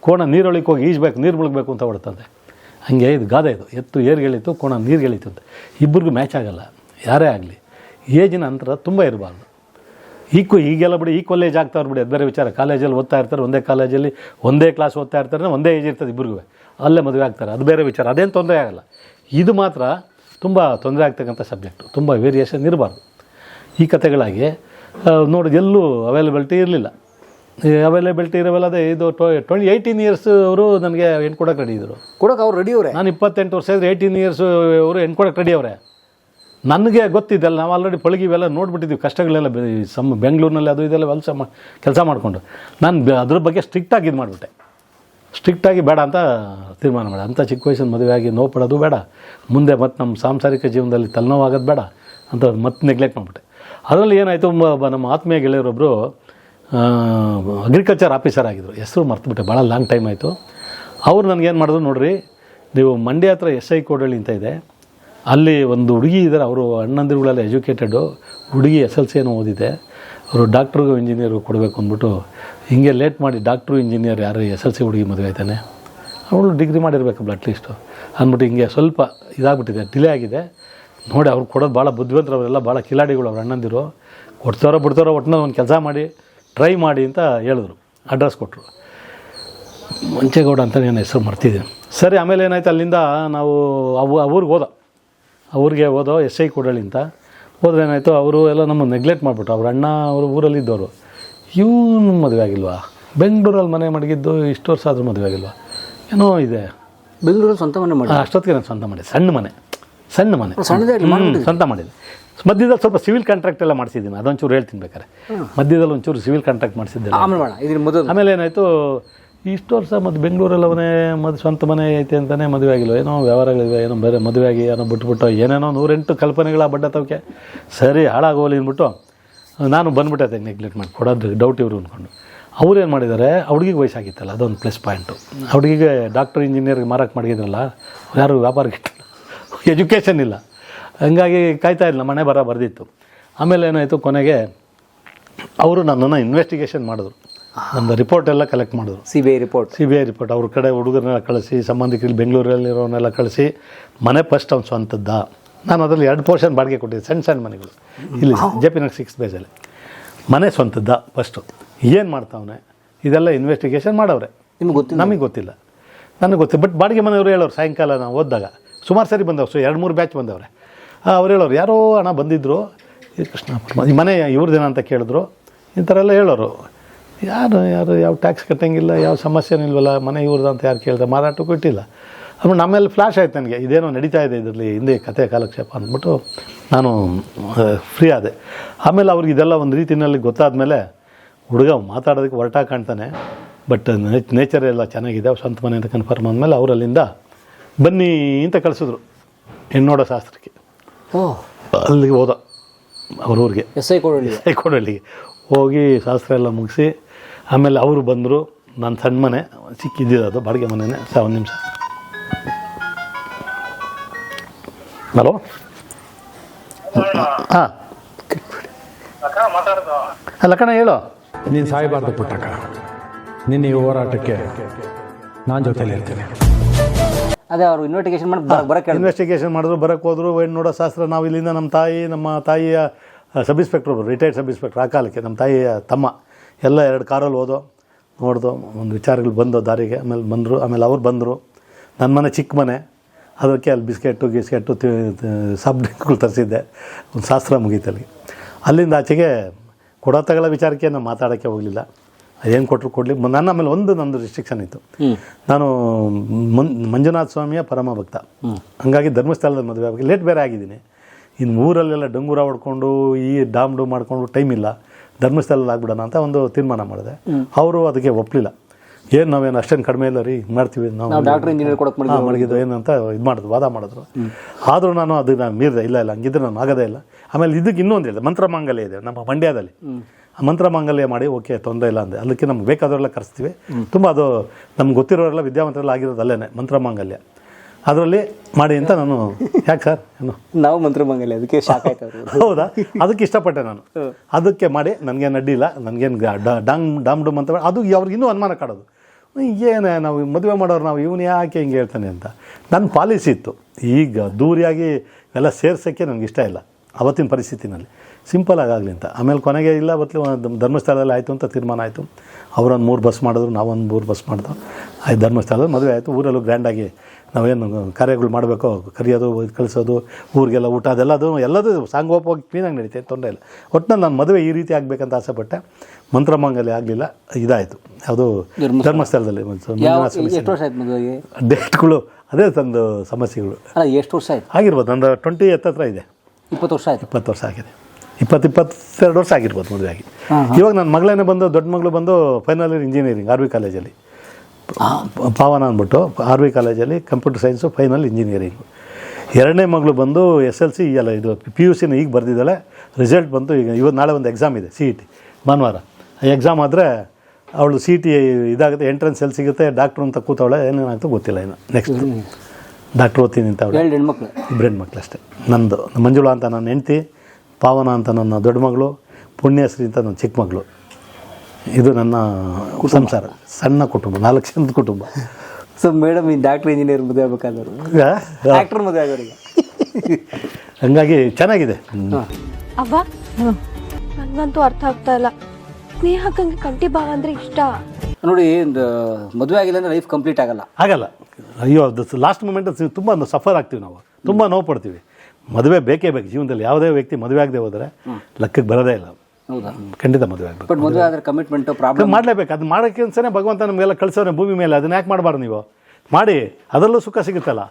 ಕೋಣ ನೀರೊಳಕ್ಕೆ ಹೋಗಿ ಈಜ್ಬೇಕು, ನೀರು ಮುಳುಗಬೇಕು ಅಂತ ಹೊಡ್ತದೆ ಹಂಗೆ ಇದು ಗಾದೆ ಇದು. ಎತ್ತು ಏರ್ಗೆಳಿತು ಕೋಣ ನೀರುಗೆಳಿತು ಅಂತ. ಇಬ್ಬರಿಗೂ ಮ್ಯಾಚ್ ಆಗಲ್ಲ. ಯಾರೇ ಆಗಲಿ. ಏಜಿನ ಅಂತರ ತುಂಬ ಇರಬಾರ್ದು. ಈಕ್ವ ಈಗೆಲ್ಲ ಬಿಡಿ ಈಕ್ವಲ್ ಏಜ್ ಆಗ್ತಾವ್ರು ಬಿಡಿ. ಅದು ಬೇರೆ ವಿಚಾರ. ಕಾಲೇಜಲ್ಲಿ ಓದ್ತಾ ಇರ್ತಾರೆ, ಒಂದೇ ಕಾಲೇಜಲ್ಲಿ ಒಂದೇ ಕ್ಲಾಸ್ ಓದ್ತಾ ಇರ್ತಾರೆ ಒಂದೇ ಏಜ್ ಇರ್ತದೆ ಇಬ್ಬರಿಗೂ. ಅಲ್ಲೇ ಮದುವೆ ಆಗ್ತಾರೆ. ಅದು ಬೇರೆ ವಿಚಾರ. ಅದೇನು ತೊಂದರೆ ಆಗಲ್ಲ. ಇದು ಮಾತ್ರ ತುಂಬ ತೊಂದರೆ ಆಗ್ತಕ್ಕಂಥ ಸಬ್ಜೆಕ್ಟು ತುಂಬ ವೇರಿಯೇಷನ್ ಇರಬಾರ್ದು. ಈ ಕಥೆಗಳಾಗಿ ನೋಡಿ, ಎಲ್ಲೂ ಅವೈಲಬಿಲಿಟಿ ಇರಲಿಲ್ಲ. ಅವೈಲಬಿಲಿಟಿ ಇರೋವೆಲ್ಲ ಅದೇ. ಇದು ಟ್ವೆಂಟಿ ಏಯ್ಟೀನ್ ಇಯರ್ಸ್ ಅವರು ನನಗೆ ಹೆಣ್ಣು ಕೊಡೋಕೆ ರೆಡಿ ಇದ್ದರು ಕೊಡೋಕೆ ಅವ್ರು ರೆಡಿ ಅವರೇ? ನಾನು ಇಪ್ಪತ್ತೆಂಟು ವರ್ಷ ಇದ್ರೆ ಏಯ್ಟೀನ್ ಇಯರ್ಸ್ ಅವರು ಹೆಣ್ಣು ಕೊಡೋಕೆ ರೆಡಿ ಅವರೇ. ನನಗೆ ಗೊತ್ತಿದ್ದಲ್ಲ ನಾವು ಆಲ್ರೆಡಿ ಪಳಗಿ ಇವೆಲ್ಲ ನೋಡ್ಬಿಟ್ಟಿದ್ದೀವಿ. ಕಷ್ಟಗಳೆಲ್ಲ ಸಮ್ ಬೆಂಗಳೂರಿನಲ್ಲಿ ಅದು ಇದೆಲ್ಲ ಕೆಲಸ ಕೆಲಸ ಮಾಡಿಕೊಂಡು. ನಾನು ಬೆ- ಅದ್ರ ಬಗ್ಗೆ ಸ್ಟ್ರಿಕ್ಟಾಗಿ ಇದು ಮಾಡಿಬಿಟ್ಟೆ. ಸ್ಟ್ರಿಕ್ಟಾಗಿ ಬೇಡ ಅಂತ ತೀರ್ಮಾನ ಮಾಡ ಅಂಥ ಚಿಕ್ಕ ವಯಸ್ಸಿನ ಮದುವೆ ಆಗಿ ನೋವು ಪಡೋದು ಬೇಡ. ಮುಂದೆ ಮತ್ತು ನಮ್ಮ ಸಾಂಸಾರಿಕ ಜೀವನದಲ್ಲಿ ತಲೆನೋವಾಗೋದು ಬೇಡ ಅಂತ ಮತ್ತೆ ನೆಗ್ಲೆಕ್ಟ್ ಮಾಡಿಬಿಟ್ಟೆ. ಅದರಲ್ಲಿ ಏನಾಯಿತು ನಮ್ಮ ಆತ್ಮೀಯ ಗೆಳೆಯರೊಬ್ಬರು ಅಗ್ರಿಕಲ್ಚರ್ ಆಫೀಸರ್ ಆಗಿದ್ದರು ಹೆಸರು ಮರ್ತುಬಿಟ್ಟೆ ಭಾಳ ಲಾಂಗ್ ಟೈಮ್ ಆಯಿತು. ಅವ್ರು ನನಗೇನು ಮಾಡಿದ್ರು ನೋಡ್ರಿ, ನೀವು ಮಂಡ್ಯ ಹತ್ರ ಎಸ್ ಐ ಕೋಡಳ್ಳಿ ಅಂತ ಇದೆ. ಅಲ್ಲಿ ಒಂದು ಹುಡುಗಿ ಇದ್ದಾರೆ ಅವರು ಅಣ್ಣಂದಿರುಗಳೆಲ್ಲ ಎಜುಕೇಟೆಡು ಹುಡುಗಿ ಎಸ್ ಎಲ್ ಸಿ ಏನೋ ಓದಿದೆ. ಅವರು ಡಾಕ್ಟ್ರಿಗೂ ಇಂಜಿನಿಯರ್ಗೂ ಕೊಡಬೇಕು ಅಂದ್ಬಿಟ್ಟು, ಹಿಂಗೆ ಲೇಟ್ ಮಾಡಿ ಡಾಕ್ಟ್ರು ಇಂಜಿನಿಯರ್ ಯಾರು ಎಸ್ ಎಲ್ ಸಿ ಹುಡುಗಿ ಮದುವೆ ಆಯ್ತಾನೆ. ಅವಳು ಡಿಗ್ರಿ ಮಾಡಿರ್ಬೇಕಲ್ಲ ಅಟ್ಲೀಸ್ಟು ಅಂದ್ಬಿಟ್ಟು ಹಿಂಗೆ ಸ್ವಲ್ಪ ಇದಾಗ್ಬಿಟ್ಟಿದೆ ಡಿಲೇ ಆಗಿದೆ. ನೋಡಿ, ಅವ್ರು ಕೊಡೋದು ಭಾಳ ಬುದ್ಧಿವಂತರು, ಅವರೆಲ್ಲ ಭಾಳ ಕಿಲಾಡಿಗಳು, ಅವ್ರು ಅಣ್ಣಂದಿರು. ಕೊಡ್ತಾರೋ ಬಿಡ್ತಾರೋ ಒಟ್ಟಿನಲ್ಲಿ ಒಂದು ಕೆಲಸ ಮಾಡಿ ಟ್ರೈ ಮಾಡಿ ಅಂತ ಹೇಳಿದ್ರು ಅಡ್ರೆಸ್ ಕೊಟ್ಟರು ಮಂಚೇಗೌಡ ಅಂತ ನಾನು ಹೆಸರು ಮರ್ತಿದ್ದೀನಿ. ಸರಿ ಆಮೇಲೆ ಏನಾಯ್ತು ಅಲ್ಲಿಂದ ನಾವು ಅವು ಆ ಊರಿಗೆ ಹೋದ. ಅವ್ರಿಗೆ ಊರಿಗೆ ಹೋದೋ ಎಸ್ ಐ ಕೊಡಳಿ ಅಂತ. ಹೋದ್ರೆ ಏನಾಯಿತು ಅವರು ಎಲ್ಲ ನಮ್ಮನ್ನು ನೆಗ್ಲೆಕ್ಟ್ ಮಾಡಿಬಿಟ್ರು. ಅವ್ರ ಅಣ್ಣ ಅವರು ಊರಲ್ಲಿ ಇದ್ದವರು. ಇವನು ಮದುವೆ ಆಗಿಲ್ವಾ? ಬೆಂಗಳೂರಲ್ಲಿ ಮನೆ ಮಡಗಿದ್ದು ಇಷ್ಟು ವರ್ಷ ಆದರೂ ಮದುವೆ ಆಗಿಲ್ವಾ? ಏನೋ ಇದೆ. ಬೆಂಗಳೂರಲ್ಲಿ ಸ್ವಂತ ಮನೆ ಮಾಡಿ ಅಷ್ಟೊತ್ತಿಗೆ ನಾನು ಸ್ವಂತ ಮಾಡಿದೆ ಸಣ್ಣ ಮನೆ. ಸಣ್ಣ ಮನೆ. ಸ್ವಂತ ಮಾಡಿದೆ ಮಧ್ಯದಲ್ಲಿ ಸ್ವಲ್ಪ ಸಿವಿಲ್ ಕಾಂಟ್ರಾಕ್ಟ್ ಎಲ್ಲ ಮಾಡಿಸಿದ್ದೀನಿ. ಅದೊಂಚೂರು ಹೇಳ್ತೀನಿ ಬೇಕಾರೆ ಮಧ್ಯದಲ್ಲಿ ಒಂಚೂರು ಸಿವಿಲ್ ಕಾಂಟ್ರಾಕ್ಟ್ ಮಾಡಿಸಿದ್ದೆ ಆಮೇಲೆ ಏನಾಯಿತು ಇಷ್ಟು ವರ್ಷ ಮತ್ತು ಬೆಂಗಳೂರಲ್ಲಿ ಅವನೇ ಮದ್ ಸ್ವಂತ ಮನೆ ಐತೆ ಅಂತಲೇ ಮದುವೆ ಆಗಿಲ್ಲ. ಏನೋ ವ್ಯವಹಾರಗಳಿವೆ ಏನೋ ಬೇರೆ ಮದುವೆ ಆಗಿ ಏನೋ ಬಿಟ್ಬಿಟ್ಟು ಏನೇನೋ ನೂರೆಂಟು ಕಲ್ಪನೆಗಳ ಬಡ್ಡ ತವಕ್ಕೆ ಸರಿ ಹಾಳಾಗೋಲಿ ಅಂದ್ಬಿಟ್ಟು ನಾನು ಬಂದ್ಬಿಟ್ಟೆ ನೆಗ್ಲೆಕ್ಟ್ ಮಾಡಿ. ಕೊಡೋದು ಡೌಟ್ ಇವರು ಅಂದ್ಕೊಂಡು ಅವ್ರು ಏನು ಮಾಡಿದ್ದಾರೆ ಹುಡುಗಿಗೆ ವಯಸ್ಸಾಗಿತ್ತಲ್ಲ ಅದೊಂದು ಪ್ಲಸ್ ಪಾಯಿಂಟು ಹುಡುಗಿಗೆ ಡಾಕ್ಟರ್ ಇಂಜಿನಿಯರ್ಗೆ ಮಾರಾಟ ಮಾಡಿದ್ರಲ್ಲ ಯಾರು ವ್ಯಾಪಾರಕ್ಕೆ ಎಜುಕೇಷನ್ ಇಲ್ಲ. ಹಂಗಾಗಿ ಕಾಯ್ತಾ ಇಲ್ಲ ಮನೆ ಬರ ಬರ್ದಿತ್ತು. ಆಮೇಲೆ ಏನಾಯಿತು ಕೊನೆಗೆ ಅವರು ನನ್ನನ್ನು ಇನ್ವೆಸ್ಟಿಗೇಷನ್ ಮಾಡಿದ್ರು. ನಮ್ಮದು ರಿಪೋರ್ಟ್ ಎಲ್ಲ ಕಲೆಕ್ಟ್ ಮಾಡಿದ್ರು. C B I report C B I report ಅವ್ರ ಕಡೆ ಹುಡುಗರನ್ನೆಲ್ಲ ಕಳಿಸಿ ಸಂಬಂಧಿಕರಲ್ಲಿ ಬೆಂಗಳೂರಲ್ಲಿರೋನೆಲ್ಲ ಕಳಿಸಿ ಮನೆ ಫಸ್ಟ್ ಅವ್ನು ಸ್ವಂತದ್ದ. ನಾನು ಅದರಲ್ಲಿ ಎರಡು ಪೋರ್ಷನ್ ಬಾಡಿಗೆ ಕೊಟ್ಟಿದ್ದೆ ಸಣ್ಣ ಸಣ್ಣ ಮನೆಗಳು. ಇಲ್ಲಿ ಜೆ ಪಿ ನಗರ್ ಸಿಕ್ಸ್ ಬೇಸಲ್ಲಿ ಮನೆ ಸ್ವಂತದ್ದ ಫಸ್ಟು ಏನು ಮಾಡ್ತಾವನೆ? ಇದೆಲ್ಲ ಇನ್ವೆಸ್ಟಿಗೇಷನ್ ಮಾಡವ್ರೆ. ನಿಮ್ಗೆ ಗೊತ್ತಿಲ್ಲ? ನಮಗೆ ಗೊತ್ತಿಲ್ಲ. ನನಗೆ ಗೊತ್ತಿಲ್ಲ. ಬಟ್ ಬಾಡಿಗೆ ಮನೆಯವರು ಹೇಳೋರು ಸಾಯಂಕಾಲ ನಾವು ಓದಿದಾಗ ಸುಮಾರು ಸರಿ ಬಂದವ್ರು ಸೊ ಎರಡು ಮೂರು ಬ್ಯಾಚ್ ಬಂದವ್ರೆ. ಅವ್ರು ಹೇಳೋರು, ಯಾರೋ ಹಣ ಬಂದಿದ್ದರು ಈ ಕೃಷ್ಣಪ್ಪ ಈ ಮನೆ ಇವ್ರದ್ದೇನ ಅಂತ ಕೇಳಿದ್ರು, ಈ ಥರ ಎಲ್ಲ ಹೇಳೋರು. ಯಾರು ಯಾರು, ಯಾವ ಟ್ಯಾಕ್ಸ್ ಕಟ್ಟಂಗಿಲ್ಲ, ಯಾವ ಸಮಸ್ಯೆನೂ ಇಲ್ವಲ್ಲ, ಮನೆ ಇವ್ರದ್ದು ಅಂತ ಯಾರು ಕೇಳಿದ್ರೆ ಮಾರಾಟಕ್ಕೂ ಇಟ್ಟಿಲ್ಲ ಅದು ನಮ್ಮೇಲೆ ಫ್ಲ್ಯಾಶ್ ಆಯ್ತು ನನಗೆ, ಇದೇನೋ ನಡೀತಾ ಇದೆ ಇದರಲ್ಲಿ, ಹಿಂದೆ ಕತೆ ಕಾಲಕ್ಷೇಪ ಅಂದ್ಬಿಟ್ಟು ನಾನು ಫ್ರೀ ಆದೆ. ಆಮೇಲೆ ಅವ್ರಿಗೆ ಇದೆಲ್ಲ ಒಂದು ರೀತಿಯಲ್ಲಿ ಗೊತ್ತಾದ ಮೇಲೆ ಹುಡುಗ ಮಾತಾಡೋದಕ್ಕೆ ಹೊರಟ ಕಾಣ್ತಾನೆ ಬಟ್ ನೇಚರ್ ಎಲ್ಲ ಚೆನ್ನಾಗಿದೆ ಸ್ವಂತ ಮನೆ ಅಂತ ಕನ್ಫರ್ಮ್ ಆದಮೇಲೆ ಅವರಲ್ಲಿಂದ ಬನ್ನಿ ಅಂತ ಕಳಿಸಿದ್ರು, ಹೆಣ್ಣೋಡ ಶಾಸ್ತ್ರಕ್ಕೆ. ಅಲ್ಲಿಗೆ ಹೋದ ಅವ್ರ ಊರಿಗೆ ಎಸ್ ಐ ಕೊಡಲಿ ಹೈಕೋಡಳ್ಳಿಗೆ ಹೋಗಿ ಶಾಸ್ತ್ರ ಎಲ್ಲ ಮುಗಿಸಿ ಆಮೇಲೆ ಅವರು ಬಂದರು ನನ್ನ ಸಣ್ಣ ಮನೆ ಸಿಕ್ಕಿದ್ದಿದ್ದು ಅದು ಬಾಡಿಗೆ ಮನೆನೇ ಸ ಒಂದು ನಿಮಿಷ. ಹಲೋ? ಹಾಂ. ಅಲ್ಲ ಕಣ ಹೇಳು. ನೀನು ಸಾಯಬಾರ್ದು ಪುಟ್ಟಕ್ಕ. ನಿನ್ನ ಈ ಹೋರಾಟಕ್ಕೆ ನಾನು ಜೊತೆಯಲ್ಲಿ ಇರ್ತೀನಿ ಅದೇ ಅವರು ಇನ್ವೆಸ್ಟಿಗೇಷನ್ ಮಾಡಿ ಬರಕ್ಕೆ ಇನ್ವೆಸ್ಟಿಗೇಷನ್ ಮಾಡಿದ್ರು ಬರಕ್ಕೆ ಹೋದ್ರು. ಏನು ನೋಡೋ ಶಾಸ್ತ್ರ ನಾವು ಇಲ್ಲಿಂದ ನಮ್ಮ ತಾಯಿ ನಮ್ಮ ತಾಯಿಯ ಸಬ್ ಇನ್ಸ್ಪೆಕ್ಟರ್ ಒಬ್ಬರು ರಿಟೈರ್ಡ್ ಸಬ್ ಇನ್ಸ್ಪೆಕ್ಟ್ರ್ ಆ ಕಾಲಕ್ಕೆ ನಮ್ಮ ತಾಯಿಯ ತಮ್ಮ ಎಲ್ಲ ಎರಡು ಕಾರಲ್ಲಿ ಹೋದೋ ನೋಡಿದೋ ಒಂದು ವಿಚಾರಗಳು ಬಂದೋ ದಾರಿಗೆ ಆಮೇಲೆ ಬಂದರು ಆಮೇಲೆ ಅವ್ರು ಬಂದರು. ನನ್ನ ಮನೆ ಚಿಕ್ಕ ಮನೆ. ಅದಕ್ಕೆ ಅಲ್ಲಿ ಬಿಸ್ಕೆಟ್ಟು ಗಿಸ್ಕೆಟ್ಟು ಸಾಫ್ಟ್ ಡ್ರಿಂಕ್ಗಳು ತರಿಸಿದ್ದೆ. ಒಂದು ಶಾಸ್ತ್ರ ಮುಗೀತಲ್ಲಿ. ಅಲ್ಲಿಂದ ಆಚೆಗೆ ಕೊಡ ತಗೊಳ್ಳೋ ವಿಚಾರಕ್ಕೆ ನಾನು ಮಾತಾಡೋಕ್ಕೆ ಹೋಗಲಿಲ್ಲ. ಏನು ಕೊಟ್ಟರು ಕೊಡಲಿ. ನನ್ನ ಆಮೇಲೆ ಒಂದು ನಂದು ರಿಸ್ಟ್ರಿಕ್ಷನ್ ಇತ್ತು. ನಾನು ಮಂಜುನಾಥ ಸ್ವಾಮಿಯ ಪರಮ ಭಕ್ತ. ಹಂಗಾಗಿ ಧರ್ಮಸ್ಥಳದ ಮದುವೆ ಆಗಿ ಲೇಟ್ ಬೇರೆ ಆಗಿದ್ದೀನಿ. ಇನ್ನು ಊರಲ್ಲೆಲ್ಲ ಡಂಗೂರ ಹೊಡ್ಕೊಂಡು ಈ ಡಾಮ್ ಡೂ ಮಾಡ್ಕೊಂಡು ಟೈಮ್ ಇಲ್ಲ. ಧರ್ಮಸ್ಥಳದಲ್ಲಿ ಆಗ್ಬಿಡೋಣ ಅಂತ ಒಂದು ತೀರ್ಮಾನ ಮಾಡಿದೆ. ಅವರು ಅದಕ್ಕೆ ಒಪ್ಪಲಿಲ್ಲ ಏನು ನಾವೇನು ಅಷ್ಟೇನು ಕಡಿಮೆ ಇಲ್ಲ ರೀ ಮಾಡ್ತೀವಿ. ನಾವು ಡಾಕ್ಟರ್ ಇಂಜಿನಿಯರ್ ಏನಂತ ಮಡಗಿದ್ದು ಏನು ಅಂತ ಇದು ಮಾಡಿದ್ರು ವಾದ ಮಾಡಿದ್ರು. ಆದರೂ ನಾನು ಅದನ್ನು ಮೀರಿದೆ. ಇಲ್ಲ ಇಲ್ಲ ಹಂಗಿದ್ರೆ ನಾನು ಆಗೋದೇ ಇಲ್ಲ. ಆಮೇಲೆ ಇದಕ್ಕೆ ಇನ್ನೊಂದು ಹೇಳಿದೆ. ಮಂತ್ರ ಮಾಂಗಲ್ಯ ಇದೆ ನಮ್ಮ ಮಂಡ್ಯದಲ್ಲಿ. ಮಂತ್ರ ಮಾಂಗಲ್ಯ ಮಾಡಿ ಓಕೆ ತೊಂದರೆ ಇಲ್ಲ ಅಂದೆ. ಅದಕ್ಕೆ ನಮ್ಗೆ ಬೇಕಾದವರೆಲ್ಲ ಕರೆಸ್ತೀವಿ. ತುಂಬ ಅದು ನಮ್ಗೆ ಗೊತ್ತಿರೋರೆಲ್ಲ ವಿದ್ಯಾವಂತರೆಲ್ಲ ಆಗಿರೋದು ಅಲ್ಲೇ ಮಂತ್ರ ಮಾಂಗಲ್ಯ. ಅದರಲ್ಲಿ ಮಾಡಿ ಅಂತ ನಾನು ಯಾಕೆ ಸರ್? ಏನು? ನಾವು ಮಂತ್ರ ಮಾಂಗಲ್ಯ ಅದಕ್ಕೆ ಶಾಕ್ ಆಯ್ತು ಹೌದಾ? ಅದಕ್ಕೆ ಇಷ್ಟಪಟ್ಟೆ ನಾನು. ಅದಕ್ಕೆ ಮಾಡಿ ನನಗೇನು ಅಡ್ಡಿಲ್ಲ ನನಗೇನು ಡಾಂಗ್ ಡಾಮ್ ಡೂಮ್ ಅಂತ ಅದು ಅವ್ರಿಗೆ ಇನ್ನೂ ಅನುಮಾನ ಕಾಡೋದು. ಏನು ನಾವು ಮದುವೆ ಮಾಡೋರು ನಾವು ಇವನು ಯಾಕೆ ಹಿಂಗೆ ಹೇಳ್ತಾನೆ ಅಂತ. ನನ್ನ ಪಾಲಿಸಿ ಇತ್ತು. ಈಗ ದೂರಿಯಾಗಿ ಎಲ್ಲ ಸೇರ್ಸೋಕ್ಕೆ ನನಗೆ ಇಷ್ಟ ಇಲ್ಲ ಅವತ್ತಿನ ಪರಿಸ್ಥಿತಿನಲ್ಲಿ. ಸಿಂಪಲ್ ಆಗಲಿ ಅಂತ. ಆಮೇಲೆ ಕೊನೆಗೆ ಇಲ್ಲ ಒಂದು ಧರ್ಮಸ್ಥಳದಲ್ಲಿ ಆಯಿತು ಅಂತ ತೀರ್ಮಾನ ಆಯಿತು. ಅವರೊಂದು ಮೂರು ಬಸ್ ಮಾಡಿದ್ರು ನಾವೊಂದು ಮೂರು ಬಸ್ ಮಾಡಿದ್ರು ಆಯ್ತು ಧರ್ಮಸ್ಥಳದಲ್ಲಿ ಮದುವೆ ಆಯಿತು. ಊರಲ್ಲೂ ಗ್ರ್ಯಾಂಡಾಗಿ ನಾವೇನು ಕಾರ್ಯಗಳು ಮಾಡಬೇಕು ಕರೆಯೋದು ಕಳಿಸೋದು ಊರಿಗೆಲ್ಲ ಊಟ ಅದೆಲ್ಲದು ಎಲ್ಲದೂ ಸಾಂಗೋಪವಾಗಿ ಕ್ಲೀನಾಗಿ ನಡೀತೆ ತೊಂದರೆ ಇಲ್ಲ. ಒಟ್ಟಿನಲ್ಲಿ ನಾನು ಮದುವೆ ಈ ರೀತಿ ಆಗಬೇಕಂತ ಆಸೆಪಟ್ಟೆ. ಮಂತ್ರಮಂಗಲಿ ಆಗಲಿಲ್ಲ ಇದಾಯಿತು. ಅದು ಧರ್ಮಸ್ಥಳದಲ್ಲಿ ಒಂದು ಡೇಟ್ಗಳು ಅದೇ ತಂದು ಸಮಸ್ಯೆಗಳು. ಎಷ್ಟು ವರ್ಷ ಆಯ್ತು? ಆಗಿರ್ಬೋದು ನಂದು ಟ್ವೆಂಟಿ ಹತ್ತತ್ರ ಇದೆ. ಇಪ್ಪತ್ತು ವರ್ಷ ಆಯ್ತು. ಇಪ್ಪತ್ತು ವರ್ಷ ಆಗಿದೆ. ಇಪ್ಪತ್ತು ಇಪ್ಪತ್ತೆರಡು ವರ್ಷ ಆಗಿರ್ಬೋದು ಮದುವೆ ಆಗಿ. ಇವಾಗ ನನ್ನ ಮಗಳೇನೆ ಬಂದು ದೊಡ್ಡ ಮಗಳು ಬಂದು final year engineering R V ಕಾಲೇಜಲ್ಲಿ ಪಾವನ ಅಂದ್ಬಿಟ್ಟು ಆರ್ ವಿ ಕಾಲೇಜಲ್ಲಿ ಕಂಪ್ಯೂಟರ್ ಸೈನ್ಸು ಫೈನಲ್ ಇಂಜಿನಿಯರಿಂಗು ಎರಡನೇ ಮಗಳು ಬಂದು ಎಸ್ ಎಲ್ ಸಿ ಎಲ್ಲ ಇದು ಪಿ ಯು ಸಿನ ಈಗ ಬರೆದಿದ್ದಾಳೆ. ರಿಸಲ್ಟ್ ಬಂತು ಈಗ ಇವತ್ತು ನಾಳೆ ಒಂದು ಎಕ್ಸಾಮ್ ಇದೆ ಸಿ ಇ ಟಿ ಭಾನುವಾರ. ಎಕ್ಸಾಮ್ ಆದರೆ ಅವಳು ಸಿ ಟಿ ಇದಾಗುತ್ತೆ ಎಂಟ್ರೆನ್ಸ್ ಎಲ್ಲಿ ಸಿಗುತ್ತೆ ಡಾಕ್ಟ್ರು ಅಂತ ಕೂತವಳೆ ಏನೇನಾಗ್ತೋ ಗೊತ್ತಿಲ್ಲ ಇನ್ನು ನೆಕ್ಸ್ಟ್ ಡಾಕ್ಟ್ರ್ ಓದ್ತೀನಿ ಅಂತ ಅವಳು. ಇಬ್ಬರು ಹೆಣ್ಮಕ್ಳು ಅಷ್ಟೇ. ನಂದು ಮಂಜುಳಾ ಅಂತ ನನ್ನ ಹೆಂಡ್ತಿ. ಪಾವನ ಅಂತ ನನ್ನ ದೊಡ್ಡ ಮಗಳು ಪುಣ್ಯಶ್ರೀ ಅಂತ ನನ್ನ ಚಿಕ್ಕ ಮಗಳು. ಇದು ನನ್ನ ಸಂಸಾರ ಸಣ್ಣ ಕುಟುಂಬ ನಾಲ್ಕು ಜನದ ಕುಟುಂಬ. ಸೊ ಮೇಡಮ್ ಈ ಡಾಕ್ಟರ್ ಇಂಜಿನಿಯರ್ ಮದುವೆ ಆಗಬೇಕಾದವರು? ಡಾಕ್ಟರ್ ಮದುವೆ ಆಗೋರಿಗೆ ಹಂಗಾಗಿ ಚೆನ್ನಾಗಿದೆ. ಅವ್ವ ನನಗಂತೂ ಅರ್ಥ ಆಗ್ತಾ ಇಲ್ಲ. ಸ್ನೇಹಕ್ಕಂಗೆ ಕಂಟಿ ಭಾವ ಅಂದರೆ ಇಷ್ಟ. ನೋಡಿ ಒಂದು ಮದುವೆ ಆಗಿಲ್ಲ ಅಂದರೆ ಲೈಫ್ ಕಂಪ್ಲೀಟ್ ಆಗಲ್ಲ. ಆಗಲ್ಲ. ಅಯ್ಯೋ ಅದು ಲಾಸ್ಟ್ ಮೂಮೆಂಟ್ ತುಂಬ ಸಫರ್ ಆಗ್ತೀವಿ ನಾವು. ತುಂಬ ನೋವು ಪಡ್ತೀವಿ. ಮದುವೆ ಬೇಕೇ ಬೇಕು. ಜೀವನದಲ್ಲಿ ಯಾವುದೇ ವ್ಯಕ್ತಿ ಮದುವೆ ಆಗದೆ ಹೋದರೆ ಲೆಕ್ಕಕ್ಕೆ ಬರೋದೇ ಇಲ್ಲ. ಹೌದಾ? ಖಂಡಿತ ಮದುವೆ ಆಗಬೇಕು. ಬಟ್ ಮದುವೆ ಆದರೆ ಕಮಿಟ್ಮೆಂಟ್ ಪ್ರಾಬ್ಲಮ್ ಮಾಡಲೇಬೇಕು. ಅದು ಮಾಡೋಕ್ಕೆ ಭಗವಂತ ನಮಗೆಲ್ಲ ಕಳಿಸೋನೆ ಭೂಮಿ ಮೇಲೆ. ಅದನ್ನ ಯಾಕೆ ಮಾಡಬಾರ್ದು ನೀವು? ಮಾಡಿ. ಅದರಲ್ಲೂ ಸುಖ ಸಿಗುತ್ತಲ್ಲ.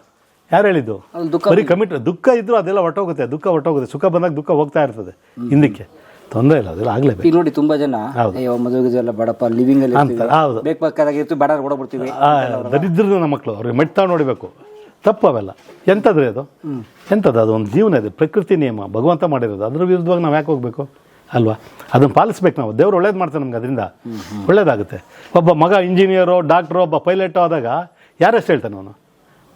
ಯಾರು ಹೇಳಿದ್ದು? ಬರೀ ಕಮಿಟ್ ದುಃಖ ಇದ್ರೂ ಅದೆಲ್ಲ ಹೊಟ್ಟೋಗುತ್ತೆ ದುಃಖ ಹೊಟ್ಟೋಗುತ್ತೆ ಸುಖ ಬಂದಾಗ ದುಃಖ ಹೋಗ್ತಾ ಇರ್ತದೆ ಹಿಂದಕ್ಕೆ. ತೊಂದರೆ ಇಲ್ಲ. ಅದೆಲ್ಲ ಆಗಲೇಬೇಕು ಈಗ ನೋಡಿ ತುಂಬಾ ಜನ ಮದುವೆ ಎಲ್ಲ ಬೇಡಪ್ಪ ಲಿವಿಂಗ್ ಅಲ್ಲಿ. ಹೌದು. ಬೇಕಾದಾಗ ಇರ್ತೀವಿ ಬೇಡ ಓಡಬಿಡ್ತೀವಿ ಆ, ದರಿದ್ರದ ನಮ್ಮ ಮಕ್ಕಳು. ಅವ್ರಿಗೆ ಮೆಟ್ತಾ ನೋಡಬೇಕು. ತಪ್ಪು ಅವೆಲ್ಲ ಎಂಥದ್ರಿ ಅದು ಎಂಥದ್ದು ಅದು ಒಂದು ಜೀವನ ಇದೆ. ಪ್ರಕೃತಿ ನಿಯಮ. ಭಗವಂತ ಮಾಡಿರೋದು. ಅದ್ರ ವಿರುದ್ಧವಾಗಿ ನಾವು ಯಾಕೆ ಹೋಗ್ಬೇಕು? ಅಲ್ವಾ? ಅದನ್ನು ಪಾಲಿಸ್ಬೇಕು ನಾವು. ದೇವ್ರು ಒಳ್ಳೇದು ಮಾಡ್ತಾರೆ ನಮ್ಗೆ ಅದರಿಂದ. ಒಳ್ಳೇದಾಗುತ್ತೆ. ಒಬ್ಬ ಮಗ ಇಂಜಿನಿಯರು ಡಾಕ್ಟ್ರು ಒಬ್ಬ ಪೈಲಟು ಆದಾಗ ಯಾರಷ್ಟು ಹೇಳ್ತಾನೆ ಅವನು?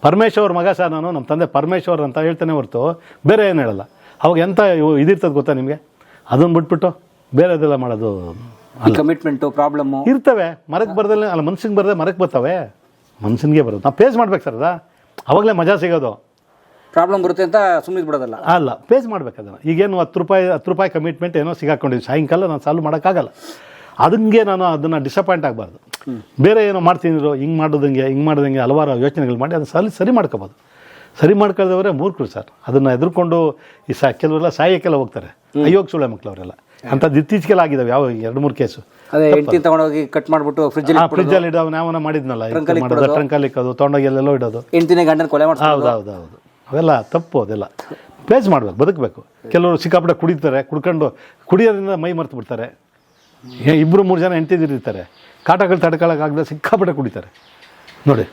ಪರಮೇಶ್ವರ್ ಮಗ ಸರ್ ನಾನು. ನಮ್ಮ ತಂದೆ ಪರಮೇಶ್ವರ್ ಅಂತ ಹೇಳ್ತಾನೆ ಹೊರತು ಬೇರೆ ಏನು ಹೇಳಲ್ಲ. ಅವಾಗ ಎಂಥ ಇವು ಇದಿರ್ತದೆ ಗೊತ್ತಾ ನಿಮಗೆ? ಅದನ್ನು ಬಿಟ್ಬಿಟ್ಟು ಬೇರೆದೆಲ್ಲ ಮಾಡೋದು ಕಮಿಟ್ಮೆಂಟು ಪ್ರಾಬ್ಲಮ್ ಇರ್ತವೆ. ಮರಕ್ಕೆ ಬರದಲ್ಲ ಅಲ್ಲ ಮನ್ಸಿಗೆ ಬರದೆ ಮರಕ್ಕೆ ಬರ್ತವೆ. ಮನ್ಸಿಗೆ ಬರೋದು. ನಾವು ಪೇಸ್ ಮಾಡ್ಬೇಕು ಸರ್ ಅದ? ಅವಾಗಲೇ ಮಜಾ ಸಿಗೋದು. ಪ್ರಾಬ್ಲಮ್ ಬರುತ್ತೆ ಅಂತ ಸುಮ್ಮನೆ ಬಿಡೋದಲ್ಲ. ಅಲ್ಲ ಪೇಸ್ ಮಾಡ್ಬೇಕು ಅದನ್ನು ಈಗೇನು ಹತ್ತು ರೂಪಾಯಿ ಹತ್ತು ರೂಪಾಯಿ ಕಮಿಟ್ಮೆಂಟ್ ಏನೋ ಸಿಗಾಕೊಂಡಿದ್ವಿ ಸಾಯಂಕಾಲ ನಾನು ಸಾಲ್ವ್ ಮಾಡೋಕ್ಕಾಗಲ್ಲ. ಅದಂಗೆ ನಾನು ಅದನ್ನು ಡಿಸಪಾಯಿಂಟ್ ಆಗಬಾರ್ದು. ಬೇರೆ ಏನೋ ಮಾಡ್ತಿದ್ರು ಹಿಂಗೆ ಮಾಡೋದಂಗೆ ಹಿಂಗೆ ಮಾಡೋದಂಗೆ ಹಲವಾರು ಯೋಚನೆಗಳು ಮಾಡಿ ಅದನ್ನು ಸರಿ ಸರಿ ಮಾಡ್ಕೋಬೋದು. ಸರಿ ಮಾಡ್ಕೊಳ್ದವರೇ ಮೂರ್ಖರು ಸರ್. ಅದನ್ನು ಎದುರುಕೊಂಡು ಈ ಸಾ ಕೆಲವರೆಲ್ಲ ಸಾಯಕ್ಕೆಲ್ಲ ಹೋಗ್ತಾರೆ. ಅಯ್ಯೋಗ ಸುಳ್ಳೆ ಮಕ್ಕಳು ಅವರೆಲ್ಲ ಅಂಥದ್ದು ಇತ್ತೀಚೆಗೆಲ್ಲ ಆಗಿದಾವೆ ಯಾವ ಎರಡು ಮೂರು ಕೇಸು. ಅದೇ ಹೆಂಡತಿ ತಗೊಂಡೋಗಿ ಕಟ್ ಮಾಡ್ಬಿಟ್ಟು ಫ್ರಿಜ್ ಫ್ರಿಜ್ಜಲ್ಲಿ ಇಡೋ ನಾವನ್ನ ಮಾಡಿದ್ನಲ್ಲ ಟ್ರಂಕಲ್ಲಿ ಮಾಡೋದು ಟ್ರಂಕಲ್ಲಿ ಇಕ್ಕೋದು ತೊಗೊಂಡೋಗಿ ಎಲ್ಲೆಲ್ಲೋ ಇಡೋದು. ಹೆಂಡತಿನೇ ಗಂಡನ ಕೊಲೆ ಮಾಡಿ ಹೌದು ಹೌದು ಹೌದು. ಅವೆಲ್ಲ ತಪ್ಪು ಅದೆಲ್ಲ. ಪೇಸ್ ಮಾಡ್ಬೇಕು ಬದುಕಬೇಕು. ಕೆಲವರು ಸಿಕ್ಕಾಪಟ್ಟೆ ಕುಡಿತಾರೆ ಕುಡ್ಕೊಂಡು ಕುಡಿಯೋದ್ರಿಂದ ಮೈ ಮರ್ತು ಬಿಡ್ತಾರೆ. ಇಬ್ಬರು ಮೂರು ಜನ ಹೆಂಡ್ತಿದಿರ್ತಾರೆ ಕಾಟಗಳು ತಡ್ಕೊಳ್ಳೋಕ್ಕಾಗದೆ ಸಿಕ್ಕಾಪಟ್ಟೆ ಕುಡಿತಾರೆ. ನೋಡಿ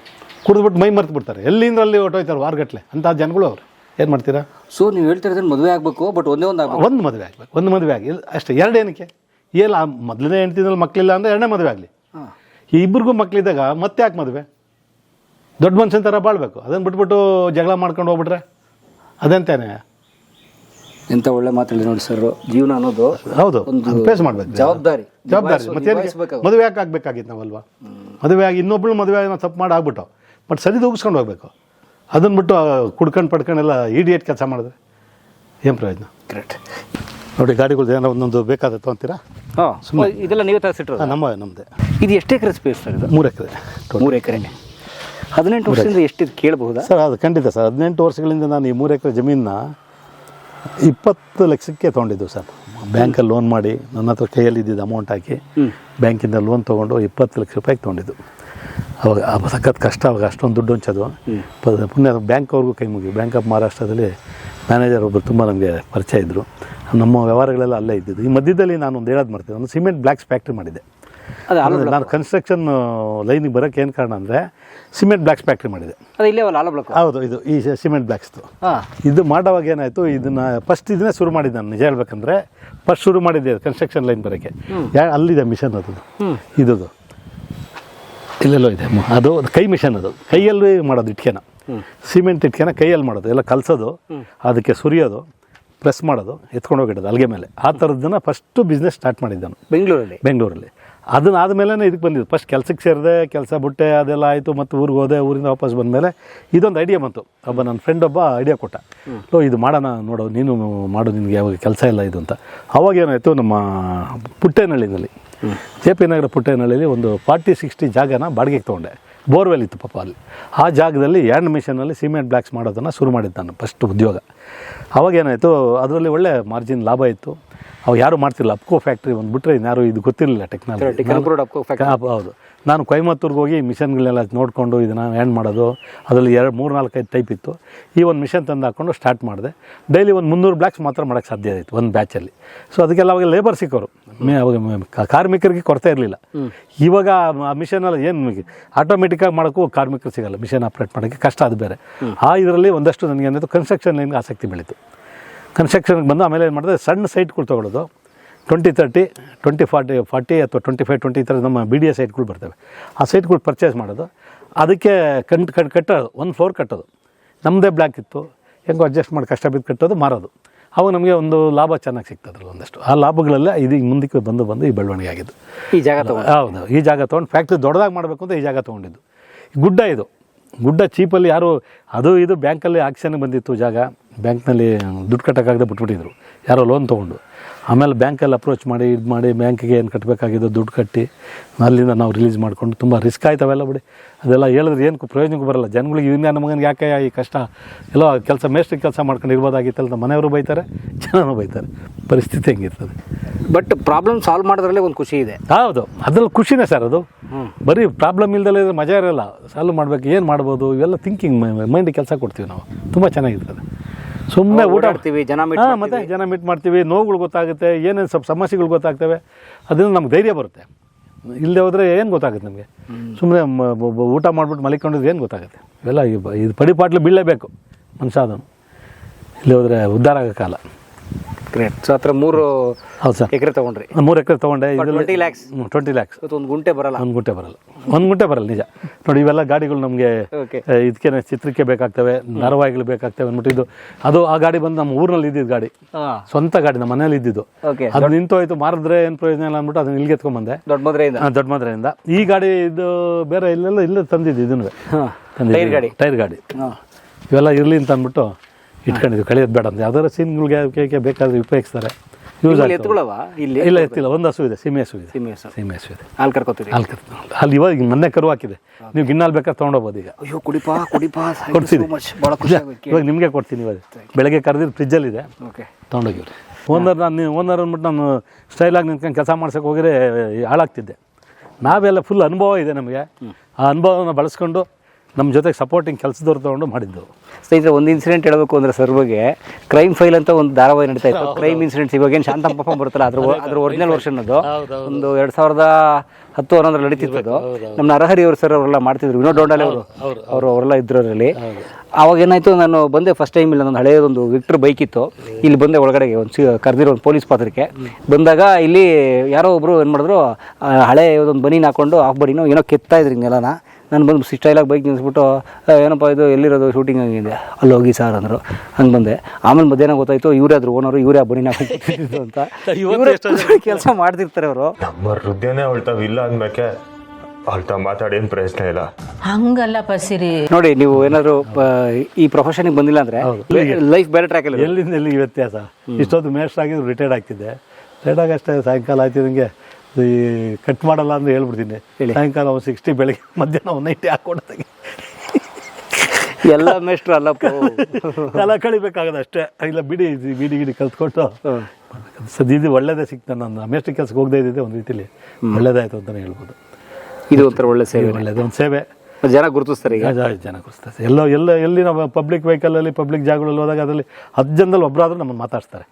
ಕುಡಿದ್ಬಿಟ್ಟು ಮೈ ಮರ್ತು ಬಿಡ್ತಾರೆ. ಎಲ್ಲಿಂದ ಅಲ್ಲಿ ಹೊಟ್ಟೋಯ್ತಾರೆ ವಾರಗಟ್ಲೆ ಅಂಥ ಜನಗಳು ಅವ್ರು. ಏನು ಮಾಡ್ತೀರಾ? ಸೊ ನೀವು ಹೇಳ್ತಿರೋದ್ರೆ ಮದುವೆ ಆಗಬೇಕು ಬಟ್ ಒಂದೇ ಒಂದು ಆಗಬೇಕು. ಒಂದು ಮದುವೆ ಆಗಬೇಕು ಒಂದು ಮದುವೆ ಆಗಲಿ. ಅಷ್ಟೇ ಎರಡು ಏನಕ್ಕೆ? ಏಲ್ಲ ಆ ಮೊದಲನೇ ಹೆಂಡ್ತಿನಲ್ಲಿ ಮಕ್ಕಳಿಲ್ಲ ಅಂದರೆ ಎರಡನೇ ಮದುವೆ ಆಗಲಿ. ಈ ಇಬ್ಬರಿಗೂ ಮಕ್ಕಳಿದ್ದಾಗ ಮತ್ತೆ ಯಾಕೆ ಮದುವೆ? ದೊಡ್ಡ ಮನುಷ್ಯನ ಥರ ಬಾಳ್ಬೇಕು. ಅದನ್ನು ಬಿಟ್ಬಿಟ್ಟು ಜಗಳ ಮಾಡ್ಕೊಂಡು ಹೋಗ್ಬಿಟ್ರೆ? ಅದಂತೇನೆ. ಎಂತ ಒಳ್ಳೆ ಮಾತಾಡಿ ನೋಡಿ ಸರ್ ಜೀವನ ಅನ್ನೋದು ಹೌದು ಫೇಸ್ ಮಾಡ್ಬೇಕು. ಜವಾಬ್ದಾರಿ. ಜವಾಬ್ದಾರಿ. ಮತ್ತೆ. ಮದುವೆ ಯಾಕೆ ಆಗಬೇಕಾಗಿತ್ತು ನಾವಲ್ವಾ? ಮದುವೆ ಆಗಿ ಇನ್ನೊಬ್ಳು ಮದುವೆ ಆಗಿ ನಾವು ತಪ್ಪು ಮಾಡಿ ಆಗ್ಬಿಟ್ಟು ಬಟ್ ಸರಿ ದೂಗಿಸ್ಕೊಂಡು ಹೋಗ್ಬೇಕು. ಅದನ್ನು ಬಿಟ್ಟು ಕುಡ್ಕೊಂಡು ಪಡ್ಕೊಂಡೆಲ್ಲ ಇಡಿಯೇಟ್ ಕೆಲಸ ಮಾಡಿದ್ರೆ ಏನು ಪ್ರಯೋಜನ? ಕರೆಕ್ಟ್ ನೋಡಿ ಗಾಡಿಗಳು ಏನೋ ಒಂದೊಂದು ಬೇಕಾದ ಅಂತೀರಾ? ಹಾಂ ಇದೆಲ್ಲ ನೀವೇ ತರಿಸಿಟ್ರು ನಮ್ಮ ನಮ್ಮದೆ ಇದು ಎಷ್ಟು ಎಕರೆ ಸ್ಪೇಸ್ ಸರ್ ಇದು? ಮೂರು ಎಕರೆ. ಮೂರು ಎಕರೆ ಹದಿನೆಂಟು ವರ್ಷದಿಂದ ಎಷ್ಟಿದೆ ಕೇಳಬಹುದಾ? ಸರ್ ಅದು ಖಂಡಿತ ಸರ್. ಹದಿನೆಂಟು ವರ್ಷಗಳಿಂದ ನಾನು ಈ ಮೂರು ಎಕರೆ ಜಮೀನನ್ನ ಇಪ್ಪತ್ತು ಲಕ್ಷಕ್ಕೆ ತೊಗೊಂಡಿದ್ದು ಸರ್. ಬ್ಯಾಂಕಲ್ಲಿ ಲೋನ್ ಮಾಡಿ ನನ್ನ ಹತ್ರ ಕೈಯಲ್ಲಿ ಇದ್ದಿದ್ದು ಅಮೌಂಟ್ ಹಾಕಿ ಬ್ಯಾಂಕಿಂದ ಲೋನ್ ತೊಗೊಂಡು ಇಪ್ಪತ್ತು ಲಕ್ಷ ರೂಪಾಯಿಗೆ ತೊಗೊಂಡಿದ್ದು. ಅವಾಗ ಆ ಸಖತ್ ಕಷ್ಟ ಅವಾಗ ಅಷ್ಟೊಂದು ದುಡ್ಡು ಹಂಚೋದು. ಪುಣ್ಯ ಬ್ಯಾಂಕ್ ಅವ್ರಿಗೂ ಕೈ ಮುಗಿ ಬ್ಯಾಂಕ್ ಆಫ್ ಮಹಾರಾಷ್ಟ್ರದಲ್ಲಿ ಮ್ಯಾನೇಜರ್ ಒಬ್ಬರು ತುಂಬ ನಮಗೆ ಪರಿಚಯ ಇದ್ದರು ನಮ್ಮ ವ್ಯವಹಾರಗಳೆಲ್ಲ ಅಲ್ಲೇ ಇದ್ದಿದ್ದು. ಈ ಮಧ್ಯದಲ್ಲಿ ನಾನು ಒಂದು ಹೇಳೋದು ಮಾಡ್ತೀನಿ ಒಂದು ಸಿಮೆಂಟ್ ಬ್ಲ್ಯಾಕ್ಸ್ ಫ್ಯಾಕ್ಟ್ರಿ ಮಾಡಿದೆ ನಾನು ಕನ್ಸ್ಟ್ರಕ್ಷನ್ ಲೈನಿಗೆ ಬರೋಕ್ಕೆ ಏನು ಕಾರಣ ಅಂದರೆ ಸಿಮೆಂಟ್ ಬ್ಲ್ಯಾಕ್ಸ್ ಫ್ಯಾಕ್ಟ್ರಿ ಮಾಡಿದೆ. ಹೌದು ಇದು ಈ ಸಿಮೆಂಟ್ ಬ್ಲ್ಯಾಕ್ಸ್ದು ಇದು ಮಾಡೋವಾಗ ಏನಾಯಿತು ಇದನ್ನು ಫಸ್ಟ್ ಇದನ್ನೇ ಶುರು ಮಾಡಿದ್ದೆ ನಾನು. ನಿಜ ಹೇಳ್ಬೇಕಂದ್ರೆ ಫಸ್ಟ್ ಶುರು ಮಾಡಿದ್ದೆ ಕನ್ಸ್ಟ್ರಕ್ಷನ್ ಲೈನ್ ಬರೋಕ್ಕೆ. ಯಾ ಅಲ್ಲಿದೆ ಮಿಷನ್ ಅದು. ಇದ್ದು. ಇಲ್ಲೆಲ್ಲೋ ಇದೆ. ಮ- ಅದು ಒಂದು ಕೈ ಮಿಷನ್ ಅದು. ಕೈಯಲ್ಲಿ ಮಾಡೋದು ಇಟ್ಕೆನ. ಸಿಮೆಂಟ್ ಇಟ್ಕೆನ ಕೈಯಲ್ಲಿ ಮಾಡೋದು. ಎಲ್ಲ ಕಲಸೋದು. ಅದಕ್ಕೆ ಸುರಿಯೋದು. ಪ್ರೆಸ್ ಮಾಡೋದು. ಎತ್ಕೊಂಡು ಹೋಗಿಡೋದು ಅಲ್ಲಿಗೆ ಮೇಲೆ. ಆ ಥರದ್ದನ್ನ ಫಸ್ಟು ಬಿಸ್ನೆಸ್ ಸ್ಟಾರ್ಟ್ ಮಾಡಿದ್ದೆ ನಾನು ಬೆಂಗಳೂರಲ್ಲಿ? ಬೆಂಗಳೂರಲ್ಲಿ. ಅದನ್ನ ಆದಮೇಲೆ ಇದಕ್ಕೆ ಬಂದಿದ್ದು. ಫಸ್ಟ್ ಕೆಲಸಕ್ಕೆ ಸೇರಿದೆ ಕೆಲಸ ಬಿಟ್ಟೆ ಅದೆಲ್ಲ ಆಯಿತು. ಮತ್ತು ಊರಿಗೆ ಹೋದೆ ಊರಿಂದ ವಾಪಸ್ ಬಂದಮೇಲೆ ಇದೊಂದು ಐಡಿಯಾ ಬಂತು. ಒಬ್ಬ ನನ್ನ ಫ್ರೆಂಡ್ ಒಬ್ಬ ಐಡಿಯಾ ಕೊಟ್ಟ. ಲೋ ಇದು ಮಾಡೋಣ ನೋಡು. ನೀನು ಮಾಡು ನಿನಗೆ ಯಾವಾಗ ಕೆಲಸ ಇಲ್ಲ ಇದು ಅಂತ. ಅವಾಗ ಏನಾಯಿತು ನಮ್ಮ ಪುಟ್ಟೇನಹಳ್ಳಿನಲ್ಲಿ ಜೆ ಪಿ ನಗರ ಪುಟ್ಟೇನಹಳ್ಳಿಯಲ್ಲಿ ಒಂದು ಫಾರ್ಟಿ ಸಿಕ್ಸ್ಟಿ ಜಾಗನ ಬಾಡಿಗೆಗೆ ತೊಗೊಂಡೆ. ಬೋರ್ವೆಲ್ ಇತ್ತು ಪಾಪ ಅಲ್ಲಿ. ಆ ಜಾಗದಲ್ಲಿ ಯಾಂಡ್ ಮಿಷನಲ್ಲಿ ಸಿಮೆಂಟ್ ಬ್ಲ್ಯಾಕ್ಸ್ ಮಾಡೋದನ್ನು ಶುರು ಮಾಡಿದ್ದು ನಾನು ಫಸ್ಟ್ ಉದ್ಯೋಗ. ಅವಾಗೇನಾಯಿತು ಅದರಲ್ಲಿ ಒಳ್ಳೆ ಮಾರ್ಜಿನ್ ಲಾಭ ಇತ್ತು. ಅವಾಗ ಯಾರು ಮಾಡ್ತಿಲ್ಲ ಅಪ್ಕೋ ಫ್ಯಾಕ್ಟ್ರಿ ಒಂದು ಬಿಟ್ಟರೆ ಇನ್ಯಾರು ಇದು ಗೊತ್ತಿರಲಿಲ್ಲ ಟೆಕ್ನಾಲಜಿ ಹೌದು. ನಾನು ಕೊಯಮತ್ತೂರ್ಗೆ ಹೋಗಿ ಮಿಷನ್ಗಳನ್ನೆಲ್ಲ ನೋಡಿಕೊಂಡು ಇದನ್ನು ಹ್ಯಾಂಡ್ ಮಾಡೋದು ಅದರಲ್ಲಿ ಎರಡು ಮೂರು ನಾಲ್ಕೈದು ಟೈಪ್ ಇತ್ತು. ಈ ಒಂದು ಮಿಷನ್ ತಂದು ಹಾಕ್ಕೊಂಡು ಸ್ಟಾರ್ಟ್ ಮಾಡಿದೆ. ಡೈಲಿ ಒಂದು ಮುನ್ನೂರು ಬ್ಲಾಕ್ಸ್ ಮಾತ್ರ ಮಾಡೋಕ್ಕೆ ಸಾಧ್ಯ ಆಯಿತು ಒಂದು ಬ್ಯಾಚಲ್ಲಿ ಸೊ ಅದಕ್ಕೆಲ್ಲ ಅವಾಗ ಲೇಬರ್ ಸಿಕ್ಕೋರು. ಮೇ ಅವಾಗ ಕ- ಕಾರ್ಮಿಕರಿಗೆ ಕೊರತೆ ಇರಲಿಲ್ಲ. ಇವಾಗ ಆ ಮಿಷನಲ್ಲಿ ಏನು ಆಟೋಮೆಟಿಕ್ಕಾಗಿ ಮಾಡೋಕ್ಕೂ ಕಾರ್ಮಿಕರು ಸಿಗಲ್ಲ ಮಿಷನ್ ಆಪ್ರೇಟ್ ಮಾಡೋಕ್ಕೆ ಕಷ್ಟ ಅದು ಬೇರೆ. ಆ ಇದರಲ್ಲಿ ಒಂದಷ್ಟು ನನಗೆ ಏನಿದೆ ಕನ್ಸ್ಟ್ರಕ್ಷನ್ ಲೈನ್ಗೆ ಆಸಕ್ತಿ ಬೆಳೀತು. ಕನ್ಸ್ಟ್ರಕ್ಷನ್ಗೆ ಬಂದು ಆಮೇಲೆ ಏನು ಮಾಡಿದೆ ಸಣ್ಣ ಸೈಟ್ಗಳು ತೊಗೊಳೋದು. Twenty thirty twenty forty forty ಅಥವಾ ಟ್ವೆಂಟಿ ಫೈವ್ ಟ್ವೆಂಟಿ ಈ ಥರ ನಮ್ಮ ಬಿ ಡಿ ಎ ಸೈಟ್ಗಳು ಬರ್ತವೆ. ಆ ಸೈಟ್ಗಳು ಪರ್ಚೇಸ್ ಮಾಡೋದು. ಅದಕ್ಕೆ ಕಂಟ್ ಕಟ್ ಕಟ್ಟೋದು ಒಂದು ಫ್ಲೋರ್ ಕಟ್ಟೋದು. ನಮ್ಮದೇ ಬ್ಲ್ಯಾಕ್ ಇತ್ತು. ಹೆಂಗೋ ಅಡ್ಜಸ್ಟ್ ಮಾಡಿ ಕಷ್ಟ ಬಿದ್ದು ಕಟ್ಟೋದು ಮಾರೋದು. ಅವಾಗ ನಮಗೆ ಒಂದು ಲಾಭ ಚೆನ್ನಾಗಿ ಸಿಗ್ತದ್ರಲ್ಲ ಒಂದಷ್ಟು. ಆ ಲಾಭಗಳೆಲ್ಲ ಇದು ಮುಂದಕ್ಕೆ ಬಂದು ಬಂದು ಈ ಬೆಳವಣಿಗೆ ಆಗಿದ್ದು. ಈ ಜಾಗ ತಗೊಂಡು. ಹೌದು. ಈ ಜಾಗ ತೊಗೊಂಡು ಫ್ಯಾಕ್ಟ್ರಿ ದೊಡ್ಡದಾಗಿ ಮಾಡಬೇಕು ಅಂತ ಈ ಜಾಗ ತೊಗೊಂಡಿದ್ದು. ಗುಡ್ಡ ಇದು. ಗುಡ್ಡ ಚೀಪಲ್ಲಿ ಯಾರು ಅದು ಇದು ಬ್ಯಾಂಕಲ್ಲಿ ಆಕ್ಷನ್ ಬಂದಿತ್ತು ಜಾಗ. ಬ್ಯಾಂಕ್ನಲ್ಲಿ ದುಡ್ಡು ಕಟ್ಟೋಕ್ಕಾಗದೆ ಬಿಟ್ಬಿಟ್ಟಿದ್ರು. ಯಾರೋ ಲೋನ್ ತೊಗೊಂಡು. ಆಮೇಲೆ ಬ್ಯಾಂಕಲ್ಲಿ ಅಪ್ರೋಚ್ ಮಾಡಿ ಇದು ಮಾಡಿ ಬ್ಯಾಂಕಿಗೆ ಏನು ಕಟ್ಟಬೇಕಾಗಿದ್ದು ದುಡ್ಡು ಕಟ್ಟಿ ಅಲ್ಲಿಂದ ನಾವು ರಿಲೀಸ್ ಮಾಡಿಕೊಂಡು ತುಂಬ ರಿಸ್ಕ್ ಆಯ್ತವೆಲ್ಲ ಬಿಡಿ. ಅದೆಲ್ಲ ಹೇಳಿದ್ರೆ ಏನು ಪ್ರಯೋಜನಕ್ಕೆ ಬರಲ್ಲ. ಜನಗಳಿಗೆ ಇವನ್ನ ನಮಗನಿಗೆ ಯಾಕೆ ಈ ಕಷ್ಟ? ಎಲ್ಲೋ ಕೆಲಸ ಮೇಸ್ಟ್ರಿ ಕೆಲಸ ಮಾಡ್ಕೊಂಡು ಇರ್ಬೋದಾಗಿತ್ತಲ್ಲ ಮನೆಯವರು ಬೈತಾರೆ ಜನನೂ ಬೈತಾರೆ. ಪರಿಸ್ಥಿತಿ ಹೆಂಗಿರ್ತದೆ? ಬಟ್ ಪ್ರಾಬ್ಲಮ್ ಸಾಲ್ವ್ ಮಾಡೋದ್ರಲ್ಲೇ ಒಂದು ಖುಷಿ ಇದೆ. ಹೌದು. ಅದ್ರಲ್ಲಿ ಖುಷಿನೇ ಸರ್ ಅದು. ಬರೀ ಪ್ರಾಬ್ಲಮ್ ಇಲ್ದಲೇ ಇದ್ರೆ ಮಜಾ ಇರಲ್ಲ. ಸಾಲ್ವ್ ಮಾಡಬೇಕು ಏನು ಮಾಡ್ಬೋದು ಇವೆಲ್ಲ ಥಿಂಕಿಂಗ್ ಮೈಂಡಿಗೆ ಕೆಲಸ ಕೊಡ್ತೀವಿ ನಾವು. ತುಂಬ ಚೆನ್ನಾಗಿರ್ತದೆ. ಸುಮ್ಮನೆ ಊಟ ಓಡಾಡ್ತೀವಿ, ಜನ ಮತ್ತೆ ಜನ ಮೀಟ್ ಮಾಡ್ತೀವಿ ನೋವುಗಳು ಗೊತ್ತಾಗುತ್ತೆ ಏನೇನು ಸ್ವಲ್ಪ ಸಮಸ್ಯೆಗಳು ಗೊತ್ತಾಗ್ತವೆ ಅದರಿಂದ ನಮ್ಗೆ ಧೈರ್ಯ ಬರುತ್ತೆ. ಇಲ್ಲದೆ ಹೋದರೆ ಏನು ಗೊತ್ತಾಗುತ್ತೆ ನಮಗೆ? ಸುಮ್ಮನೆ ಊಟ ಮಾಡ್ಬಿಟ್ಟು ಮಲಿಕೊಂಡಿದ್ದು ಏನು ಗೊತ್ತಾಗುತ್ತೆ? ಇವೆಲ್ಲ ಇದು ಪಡಿಪಾಟ್ಲು ಬೀಳಲೇಬೇಕು ಮನುಷ್ಯ ಅದನ್ನು ಇಲ್ಲಿ ಹೋದರೆ ಉದ್ಧಾರ ಆಗೋಕ್ಕಲ್ಲ ಗ್ರೇಟ್ ಸೊ ಹತ್ರ ಮೂರು ಹೌದು ಸರ್. ಎಕರೆ ತಗೊಂಡ್ರಿ. ಮೂರು ಎಕರೆ ತೊಗೊಂಡೆ. ಟ್ವೆಂಟಿ ಲ್ಯಾಕ್ಸ್ ಟ್ವೆಂಟಿ ಲ್ಯಾಕ್ಸ್ ಒಂದು ಗುಂಟೆ ಬರಲ್ಲ. ಒಂದು ಗುಂಟೆ ಬರಲ್ಲ. ಒಂದು ಗುಂಟೆ ಬರಲ್ಲ ನಿಜ. ನೋಡಿ ಇವೆಲ್ಲ ಗಾಡಿಗಳು ನಮಗೆ. ಇದಕ್ಕೆ ಚಿತ್ರಕ್ಕೆ ಬೇಕಾಗ್ತವೆ ಧಾರಾವಾಹಿಗಳು ಬೇಕಾಗ್ತವೆ ಅಂದ್ಬಿಟ್ಟು ಇದು ಅದು ಆ ಗಾಡಿ ಬಂದು ನಮ್ಮ ಊರಿನಲ್ಲಿ ಇದ್ದಿದ್ದು ಗಾಡಿ. ಸ್ವಂತ ಗಾಡಿ ನಮ್ಮ ಮನೇಲಿ ಇದ್ದಿದ್ದು. ಅದು ನಿಂತೋಯ್ತು ಮಾರಿದ್ರೆ ಏನು ಪ್ರಯೋಜನ ಇಲ್ಲ ಅಂದ್ಬಿಟ್ಟು ಅದನ್ನ ಇಲ್ಲಿಗೆ ಎತ್ಕೊಂಡ್ಬಂದೆ. ದೊಡ್ಡ ಮದ್ರೆಯಿಂದ. ದೊಡ್ಡ ಮದ್ರೆಯಿಂದ. ಈ ಗಾಡಿ ಇದು ಬೇರೆ ಇಲ್ಲೆಲ್ಲ ಇಲ್ಲೇ ತಂದಿದ್ದು ಇದನ್ನು ಟೈರ್ ಗಾಡಿ. ಟೈರ್ ಗಾಡಿ. ಇವೆಲ್ಲ ಇರಲಿ ಅಂತ ಅಂದ್ಬಿಟ್ಟು ಇಟ್ಕೊಂಡಿದ್ವಿ ಕಳೆಯೋದು ಬೇಡ ಅಂತ. ಯಾವ್ದಾದ್ರು ಸೀನ್ಗಳಿಗೆ ಬೇಕಾದ್ರೆ ಉಪಯೋಗಿಸ್ತಾರೆ. ಯೂಸ್ ಎತ್ತುಗಳವ? ಇಲ್ಲಿ ಇಲ್ಲ ಎತ್ತಿಲ್ಲ ಒಂದು ಹಸು ಇದೆ ಸೀಮೆ ಹಸು ಇದೆ. ಸೀಮೆ ಹಸು. ಸೀಮೆ ಹಸು ಇದೆ. ಹಾಲು ಕರ್ಕೋತೀವಿ ಅಲ್ಲಿ ಕರ್- ಅಲ್ಲಿ ಇವಾಗ ಮೊನ್ನೆ ಕರು ಹಾಕಿದೆ. ನೀವು ಗಿನ್ನಲ್ಲಿ ಬೇಕಾದ್ರೆ ತೊಗೊಂಡೋಗ್ಬೋದು ಈಗ. ಅಯ್ಯೋ ಕುಡಿಪಾ ಕುಡಿಪಾ. ಕೊಡ್ತೀನಿ ಇವಾಗ ನಿಮಗೆ ಕೊಡ್ತೀನಿ ಇವಾಗ. ಬೆಳಗ್ಗೆ ಕರೆದಿದ್ದು ಫ್ರಿಜ್ಜಲ್ಲಿದೆ ಓಕೆ ತೊಗೊಂಡೋಗಿವ್ರಿ ಓನರ್ ನಾನು ಓನರ್ ಅಂದ್ಬಿಟ್ಟು ನಾನು ಸ್ಟೈಲಾಗಿ ನಿಂತ್ಕೊಂಡು ಕೆಲಸ ಮಾಡ್ಸೋಕೆ ಹೋಗಿದ್ರೆ ಹಾಳಾಗ್ತಿದ್ದೆ. ನಾವೆಲ್ಲ ಫುಲ್ ಅನುಭವ ಇದೆ ನಮಗೆ. ಆ ಅನುಭವನ ಬಳಸ್ಕೊಂಡು ನಮ್ಮ ಜೊತೆಗೆ ಸಪೋರ್ಟಿಂಗ್ ಕೆಲಸದವ್ರು ತೊಗೊಂಡು ಮಾಡಿದ್ದು. ಸ್ನೇಹಿತರೆ ಒಂದು ಇನ್ಸಿಡೆಂಟ್ ಹೇಳಬೇಕು ಅಂದರೆ ಸರ್ ಬಗ್ಗೆ ಕ್ರೈಮ್ ಫೈಲ್ ಅಂತ ಒಂದು ಧಾರಾವಾಹಿ ನಡೀತಾ ಇತ್ತು. ಕ್ರೈಮ್ ಇನ್ಸಿಡೆಂಟ್ಸ್ ಇವಾಗ ಏನು ಶಾಂತಂ ಪಾಪ ಬರುತ್ತಲ್ಲ ಅದ್ರ ಅದ್ರ ಒರಿಜಿನಲ್ ವರ್ಷನ್ ಅದು. ಒಂದು ಎರಡು ಸಾವಿರದ ಹತ್ತು ನಡಿತಿತ್ತು ನಡೀತಿತ್ತು ಅದು. ನಮ್ಮ ನರಹರಿ ಅವರು ಸರ್ ಅವರೆಲ್ಲ ಮಾಡ್ತಿದ್ರು. ವಿನೋದ್ ಡೋಂಡಾಲೆ ಅವರು. ಅವರು ಅವರೆಲ್ಲ ಇದ್ರು ಅದರಲ್ಲಿ. ಅವಾಗ ಏನಾಯ್ತು ನಾನು ಬಂದೆ ಫಸ್ಟ್ ಟೈಮ್ ಇಲ್ಲ ನನ್ನ ಹಳೆಯದೊಂದು ವಿಕ್ಟ್ರ್ ಬೈಕ್ ಇತ್ತು. ಇಲ್ಲಿ ಬಂದೆ ಒಳಗಡೆಗೆ ಒಂದು ಕರೆದಿರೋ ಒಂದು ಪೊಲೀಸ್ ಪಾತ್ರಕ್ಕೆ. ಬಂದಾಗ ಇಲ್ಲಿ ಯಾರೋ ಒಬ್ಬರು ಏನು ಮಾಡಿದ್ರು ಹಳೆ ಒಂದು ಬನೀನ್ ಹಾಕೊಂಡು ಆಫ್ ಬನೀನು ಏನೋ ಕೆತ್ತಾ ಇದ್ರಿ ನೆಲನ ನಾನು ಬಂದು ಸ್ಟೈಲಾಗಿ ಬೈಕ್ ನಿಲ್ಲಿಸ್ಬಿಟ್ಟು "ಆ, ಏನಪ್ಪ ಇದು ಎಲ್ಲಿರೋದು ಶೂಟಿಂಗ್ ಆಗಿದೆ ಅಲ್ಲಿ ಹೋಗಿ ಸರ್ ಅಂದರು. ಹಂಗೆ ಬಂದೆ. ಆಮೇಲೆ ಮಧ್ಯಾಹ್ನ ಗೊತ್ತಾಯ್ತು ಇವರೇ ಆದರು ಓನರು ಇವರೇ ಆ ಬಣ್ಣ ಅಂತ. ಇವರೇ ಕೆಲಸ ಮಾಡ್ತಿರ್ತಾರೆ ಅವರು. ನಮ್ಮ ಹೃದಯನೇ ಅವಳ್ತಾವ ಇಲ್ಲ ಅಂದ್ಮೇಕೆ ಅಳ್ತ ಮಾತಾಡಿ ಏನು ಪ್ರಯೋಜನ ಇಲ್ಲ. ಹಂಗಲ್ಲ ಪಸಿರಿ. ನೋಡಿ ನೀವು ಏನಾದ್ರು ಈ ಪ್ರೊಫೆಷನ್ಗೆ ಬಂದಿಲ್ಲ ಅಂದ್ರೆ ಲೈಫ್ ಬೇರೆ ಟ್ರ್ಯಾಕ್ ಅಲ್ಲಿ ಎಲ್ಲಿಂದ ಎಲ್ಲಿಗೆ ವ್ಯತ್ಯಾಸ? ಇಷ್ಟೊತ್ತು ಮೇಸ್ಟ್ ಆಗಿದ್ದು ರಿಟೈರ್ಡ್ ಆಗ್ತಿದ್ದೆ ರಿಟೈರ್ಡ್ ಆಗಷ್ಟೇ ಸಾಯಂಕಾಲ ಆಯ್ತಿದಂಗೆ ಈ ಕಟ್ ಮಾಡಲ್ಲ ಅಂದ್ರೆ ಹೇಳ್ಬಿಡ್ತೀನಿ. ಸಾಯಂಕಾಲ ಒಂದು ಸಿಕ್ಸ್ಟಿ ಬೆಳಗ್ಗೆ ಮಧ್ಯಾಹ್ನ ಒಂದು ನೈಂಟಿ ಹಾಕ್ಕೊಡ್ತಾಗೆ ಎಲ್ಲ ಮೇಷ್ಟ್ರು ಅಲ್ಲ ಎಲ್ಲ ಕಳಿಬೇಕಾಗದ ಅಷ್ಟೇ. ಇಲ್ಲ ಬಿಡಿ ಬಿಡಿ ಗಿಡಿ ಕಲ್ತ್ಕೊಟ್ಟು. ಸದ್ಯ ಇದು ಒಳ್ಳೇದೇ ಸಿಕ್ತ ನನ್ನ. ಮೇಷ್ಟ್ರ ಕೆಲಸಕ್ಕೆ ಹೋಗದೇ ಇದ್ದಿದ್ದೆ ಒಂದು ರೀತಿಲಿ. ಒಳ್ಳೇದಾಯ್ತು ಅಂತಲೇ ಹೇಳ್ಬೋದು. ಇದು ಒಂಥರ ಒಳ್ಳೆ ಸೇವೆ. ಒಳ್ಳೇದು ಒಂದು ಸೇವೆ. ಜನ ಗುರುತಿಸ್ತಾರೆ ಈಗ. ಜನ ಗುರುತಿಸ್ತಾರೆ. ಎಲ್ಲ ಎಲ್ಲ ಎಲ್ಲಿ ನಾವು ಪಬ್ಲಿಕ್ ವೆಹಿಕಲಲ್ಲಿ ಪಬ್ಲಿಕ್ ಜಾಗಗಳಲ್ಲಿ ಹೋದಾಗ ಅದರಲ್ಲಿ ಹತ್ತು ಜನದಲ್ಲಿ ಒಬ್ಬರಾದ್ರೂ ನಮ್ಮನ್ನು ಮಾತಾಡ್ತಾರೆ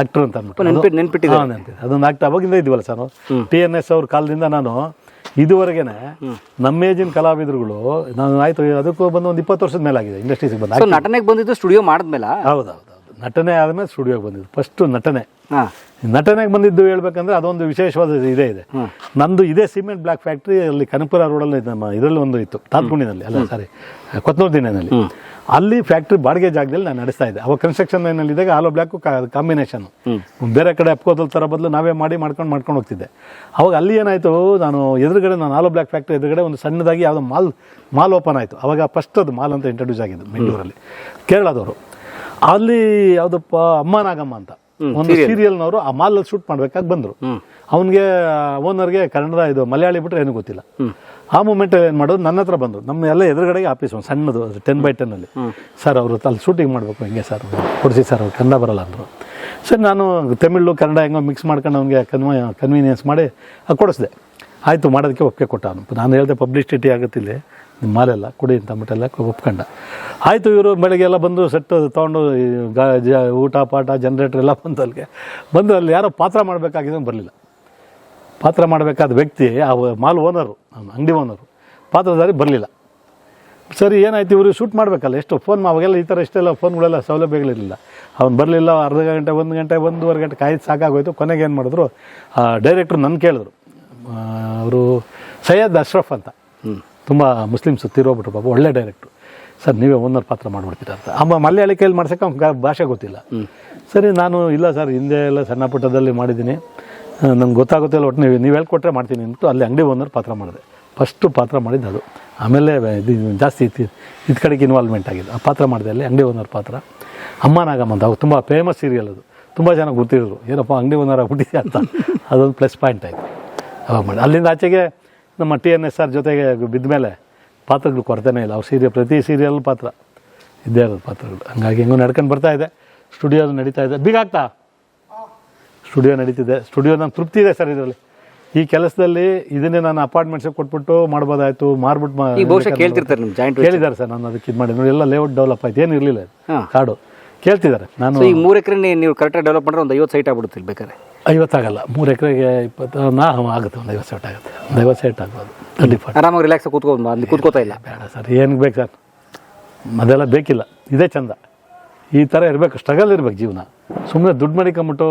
ಆಕ್ಟರ್ ಅಂತ ಅಂದ್ಬಿಟ್ಟು. ನೆನ್ಪಿಟ್ಟಿದ್ದೆ ಅದೊಂದು ಆಕ್ಟರ್ ಅವಾಗಿಂದ ಇದ್ವಲ್ಲ ಸರ್ ಟಿ ಎನ್ ಎಸ್ ಅವ್ರ ಕಾಲದಿಂದ ನಾನು ಇದುವರೆಗೆನೆ ನಮ್ಮ ಏಜಿನ ಕಲಾವಿದರುಗಳು ನಾನು ಆಯ್ತು ಅದಕ್ಕೂ ಬಂದು ಒಂದು ಇಪ್ಪತ್ತು ವರ್ಷದ ಮೇಲೆ ಆಗಿದೆ ಇಂಡಸ್ಟ್ರೀಸಿಗೆ ಬಂದು. ನಟನೆಗೆ ಬಂದಿದ್ದು ಸ್ಟುಡಿಯೋ ಮಾಡಿದ್ಮೇಲೆ? ಹೌದೌದು ಹೌದು ಹೌದು ನಟನೆ ಆದಮೇಲೆ ಸ್ಟುಡಿಯೋಗೆ ಬಂದಿದ್ದು. ಫಸ್ಟು ನಟನೆ. ನಟನೆಗೆ ಬಂದಿದ್ದು ಹೇಳ್ಬೇಕಂದ್ರೆ ಅದೊಂದು ವಿಶೇಷವಾದ ಇದೇ ಇದೆ. ನಂದು ಇದೇ ಸಿಮೆಂಟ್ ಬ್ಲಾಕ್ ಫ್ಯಾಕ್ಟ್ರಿ ಅಲ್ಲಿ ಕನಕಪುರ ರೋಡಲ್ಲಿ ನಮ್ಮ ಇದರಲ್ಲಿ ಒಂದು ಇತ್ತು. ತಾತ್ಗುಣಿನಲ್ಲಿ ಅಲ್ಲ ಸಾರಿ ಕೊತ್ನೂರ್ ದಿನದಲ್ಲಿ ಅಲ್ಲಿ ಫ್ಯಾಕ್ಟ್ರಿ ಬಾಡಿಗೆ ಜಾಗದಲ್ಲಿ ನಾನು ನಡೆಸ್ತಾ ಇದ್ದೆ. ಅವಾಗ ಕನ್ಸ್ಟ್ರಕ್ಷನ್ ಲೈನಲ್ಲಿ ಇದ್ದಾಗ ಆಲೋ ಬ್ಲ್ಯಾಕು ಕಾಂಬಿನೇಷನ್ ಬೇರೆ ಕಡೆ ಅಪ್ಕೋದಲ್ ತರ ಬದಲು ನಾವೇ ಮಾಡಿ ಮಾಡ್ಕೊಂಡು ಮಾಡ್ಕೊಂಡು ಹೋಗ್ತಿದ್ದೆ. ಅವಾಗ ಅಲ್ಲಿ ಏನಾಯ್ತು ನಾನು ಎದುರುಗಡೆ ನಾನು ಆಲೋ ಬ್ಲಾಕ್ ಫ್ಯಾಕ್ಟ್ರಿ ಎದುರುಗಡೆ ಒಂದು ಸಣ್ಣದಾಗಿ ಯಾವುದೋ ಮಾಲ್ ಮಾಲ್ ಓಪನ್ ಆಯಿತು. ಅವಾಗ ಫಸ್ಟ್ ಅದು ಮಾಲ್ ಅಂತ ಇಂಟ್ರೊಡ್ಯೂಸ್ ಆಗಿದ್ದು ಬೆಂಗಳೂರಲ್ಲಿ ಕೇರಳದವರು. ಅಲ್ಲಿ ಯಾವುದಪ್ಪ ಅಮ್ಮ ನಾಗಮ್ಮ ಅಂತ. ಒಂದು ಸೀರಿಯಲ್ನವರು ಆ ಮಾಲ್ ಶೂಟ್ ಮಾಡ್ಬೇಕಾಗಿ ಬಂದ್ರು. ಅವನಿಗೆ ಓನರ್ಗೆ ಕನ್ನಡ ಇದು ಮಲಯಾಳಿ ಬಿಟ್ರೆ ಏನು ಗೊತ್ತಿಲ್ಲ. ಆ ಮೂಮೆಂಟ್ ಏನು ಮಾಡೋದು? ನನ್ನ ಹತ್ರ ಬಂದರು. ನಮ್ಮ ಎಲ್ಲ ಎದುರುಗಡೆಗೆ ಆಫೀಸ್ ಒಂದು ಸಣ್ಣದು ಟೆನ್ ಬೈ ಟೆನ್ ಅಲ್ಲಿ. ಸರ್ ಅವರು ಅಲ್ಲಿ ಶೂಟಿಂಗ್ ಮಾಡಬೇಕು ಹೆಂಗೆ ಸರ್ ಕೊಡಿಸಿ ಸರ್ ಅವ್ರು ಕನ್ನಡ ಬರಲ್ಲ ಅಂದರು. ಸರ್ ನಾನು ತಮಿಳು ಕನ್ನಡ ಹೆಂಗೋ ಮಿಕ್ಸ್ ಮಾಡ್ಕೊಂಡು ಅವ್ನಿಗೆ ಕನ್ವ ಕನ್ವೀನಿಯನ್ಸ್ ಮಾಡಿ ಕೊಡಿಸಿದೆ. ಆಯಿತು ಮಾಡೋದಕ್ಕೆ ಒಪ್ಪಿಗೆ ಕೊಟ್ಟ ನಾನು ಹೇಳಿದೆ ಪಬ್ಲಿಸಿಟಿ ಆಗುತ್ತಿಲ್ಲ ನಿಮ್ಮ ಮಾಲೆಲ್ಲ ಕೊಡಿ ಅಂತ ಅಂದ್ಬಿಟ್ಟೆಲ್ಲ ಒಪ್ಕೊಂಡ. ಆಯಿತು, ಇವರು ಬೆಳಗ್ಗೆ ಎಲ್ಲ ಬಂದು ಸೆಟ್ಟು ತೊಗೊಂಡು ಗಾ- ಜ- ಊಟ, ಪಾಠ ಜನ್ರೇಟರ್ ಎಲ್ಲ ಬಂದು ಅಲ್ಲಿಗೆ. ಬಂದು ಅಲ್ಲಿ ಯಾರೋ ಪಾತ್ರ ಮಾಡಬೇಕಾಗಿದ್ದು ಬರಲಿಲ್ಲ. ಪಾತ್ರ ಮಾಡಬೇಕಾದ ವ್ಯಕ್ತಿ, ಆ ಮಾಲ್ ಓನರು ಅಂಗಡಿ ಓನರು ಪಾತ್ರಧಾರಿ ಬರಲಿಲ್ಲ. ಸರಿ, ಏನಾಯ್ತು, ಇವರು ಶೂಟ್ ಮಾಡಬೇಕಲ್ಲ, ಎಷ್ಟು ಫೋನ್ ಅವಾಗೆಲ್ಲ ಈ ಥರ ಇಷ್ಟೆಲ್ಲ ಫೋನ್ಗಳೆಲ್ಲ ಸೌಲಭ್ಯಗಳಿರಲಿಲ್ಲ. ಅವ್ನು ಬರಲಿಲ್ಲ, ಅರ್ಧ ಗಂಟೆ, ಒಂದು ಗಂಟೆ, ಒಂದೂವರೆ ಗಂಟೆ ಕಾಯ್ದು ಸಾಕಾಗೋಯ್ತು. ಕೊನೆಗೆ ಏನು ಮಾಡಿದ್ರು ಡೈರೆಕ್ಟ್ರು ನನ್ನ ಕೇಳಿದ್ರು ಅವರು ಸೈಯದ್ ಅಶ್ರಫ್ ಅಂತ. ತುಂಬ ಮುಸ್ಲಿಮ್ಸ್ ತೀರೋಗ್ಬಿಟ್ರು ಪಾಪ ಒಳ್ಳೆ ಡೈರೆಕ್ಟ್ರು ಸರ್ ನೀವೇ ಓನರ್ ಪಾತ್ರ ಮಾಡಿಬಿಡ್ತೀರ ಅಂತ. ಅಮ್ಮ ಮಲಯಾಳಿ ಕೈಯಲ್ಲಿ ಮಾಡ್ಸೋಕೆ ಅವ್ನಿಗೆ ಭಾಷೆ ಗೊತ್ತಿಲ್ಲ. ಸರಿ ನಾನು ಇಲ್ಲ ಸರ್ ಹಿಂದೆ ಎಲ್ಲ ಸಣ್ಣ ಪುಟ್ಟದಲ್ಲಿ ಮಾಡಿದ್ದೀನಿ. ನಂಗೆ ಗೊತ್ತಾಗುತ್ತಿಲ್ಲ ಒಟ್ಟು ನೀವು ನೀವು ಹೇಳ್ಕೊಟ್ರೆ ಮಾಡ್ತೀನಿ ಅಂತ ಅಲ್ಲಿ ಅಂಗಡಿ ಓನರ್ ಪಾತ್ರ ಮಾಡಿದೆ. ಫಸ್ಟು ಪಾತ್ರ ಮಾಡಿದ್ದು ಅದು. ಆಮೇಲೆ ಇದು ಜಾಸ್ತಿ ಇತ್ತು. ಇದು ಕಡೆಗೆ ಇನ್ವಾಲ್ವ್ಮೆಂಟ್ ಆಗಿದೆ ಆ ಪಾತ್ರ ಮಾಡಿದೆ ಅಲ್ಲಿ ಅಂಗಡಿ ಓನರ್ ಪಾತ್ರ. ಅಮ್ಮ ನಾಗಮ್ಮ ಅಂತ ಅವ್ರು ತುಂಬ ಫೇಮಸ್ ಸೀರಿಯಲ್ ಅದು. ತುಂಬ ಜನ ಗೊತ್ತಿರೋರು ಏನಪ್ಪ ಅಂಗಡಿ ಓನರ್ ಆಗ್ಬಿಟ್ಟಿದೆ ಅಂತ. ಅದೊಂದು ಪ್ಲಸ್ ಪಾಯಿಂಟ್ ಆಯಿತು. ಅವಾಗ ಮಾಡಿ ಅಲ್ಲಿಂದ ಆಚೆಗೆ ನಮ್ಮ ಟಿ ಎನ್ ಎಸ್ ಆರ್ ಜೊತೆಗೆ ಬಿದ್ದ ಮೇಲೆ ಪಾತ್ರಗಳು ಕೊರತೆನೇ ಇಲ್ಲ. ಅವ್ರು ಸೀರಿಯಲ್ ಪ್ರತಿ ಸೀರಿಯಲ್ ಪಾತ್ರ. ಇದ್ದೇ ಇರೋದು ಪಾತ್ರಗಳು. ಹಂಗಾಗಿ ಹೆಂಗೋ ನಡ್ಕೊಂಡು ಬರ್ತಾ ಇದೆ. ಸ್ಟುಡಿಯೋ ನಡೀತಾ ಇದೆ. ಬೀಗ ಆಗ್ತಾ? ಸ್ಟುಡಿಯೋ ನಡೀತಿದೆ. ಸ್ಟುಡಿಯೋ ನಮ್ಮ ತೃಪ್ತಿ ಇದೆ ಸರ್ ಇದರಲ್ಲಿ. ಈ ಕೆಲಸದಲ್ಲಿ ಇದನ್ನೇ ನಾನು ಅಪಾರ್ಟ್ಮೆಂಟ್ಸ್ ಕೊಟ್ಬಿಟ್ಟು ಮಾಡ್ಬೋದಾಯ್ತು. ಮಾರ್ಬಿಟ್ಟು ಕೇಳ್ತಿರ್ತಾರೆ ನಿಮ್ಮ ಜಾಯಿಂಟ್ ಕೇಳಿದ್ದಾರೆ ಸರ್. ನಾನು ಅದಕ್ಕೆ ಇದು ಮಾಡಿ ನೋಡಿ. ಎಲ್ಲ ಲೇಔಟ್ ಡೆವಲಪ್ ಆಯ್ತು. ಏನು ಇರಲಿಲ್ಲ ಹಾ. ಕಾಡು. ಕೇಳ್ತಿದ್ದಾರೆ. ನಾನು ಈ ಮೂರು ಎಕರೆ ನೀವು ಕರೆಕ್ಟಾಗಿ ಡೆವಲಪ್ ಮಾಡಿದ್ರೆ ಒಂದು ಐವತ್ತು ಸೈಟ್ ಆಗ್ಬಿಡುತ್ತೆ ಇಲ್ಲಿ ಬೇಕಾದ್ರೆ. ಐವತ್ತಾಗಲ್ಲ. ಮೂರು ಎಕರೆಗೆ ಇಪ್ಪತ್ತು ನಾ ಆಗುತ್ತೆ ಒಂದು ಐವತ್ತು ಸೆಟ್ ಆಗುತ್ತೆ. ಒಂದು ಐವತ್ತು ಸೆಟ್ ಆಗ್ಬೋದು. ಟ್ವೆಂಟಿ ಆರಾಮಾಗಿ ರಿಲ್ಯಾಕ್ಸ್ ಕೂತ್ಕೊಂಡು ಅಲ್ಲಿ ಕೂತ್ಕೋತಾ ಇಲ್ಲ. ಬೇಡ ಸರ್ ಏನು ಬೇಕು ಸರ್? ಅದೆಲ್ಲ ಬೇಕಿಲ್ಲ. ಇದೇ ಚಂದ. ಈ ಥರ ಇರಬೇಕು ಸ್ಟ್ರಗಲ್ ಇರಬೇಕು ಜೀವನ. ಸುಮ್ಮನೆ ದುಡ್ಡು ಮಾಡಿಕೊಂಬಿಟ್ಟು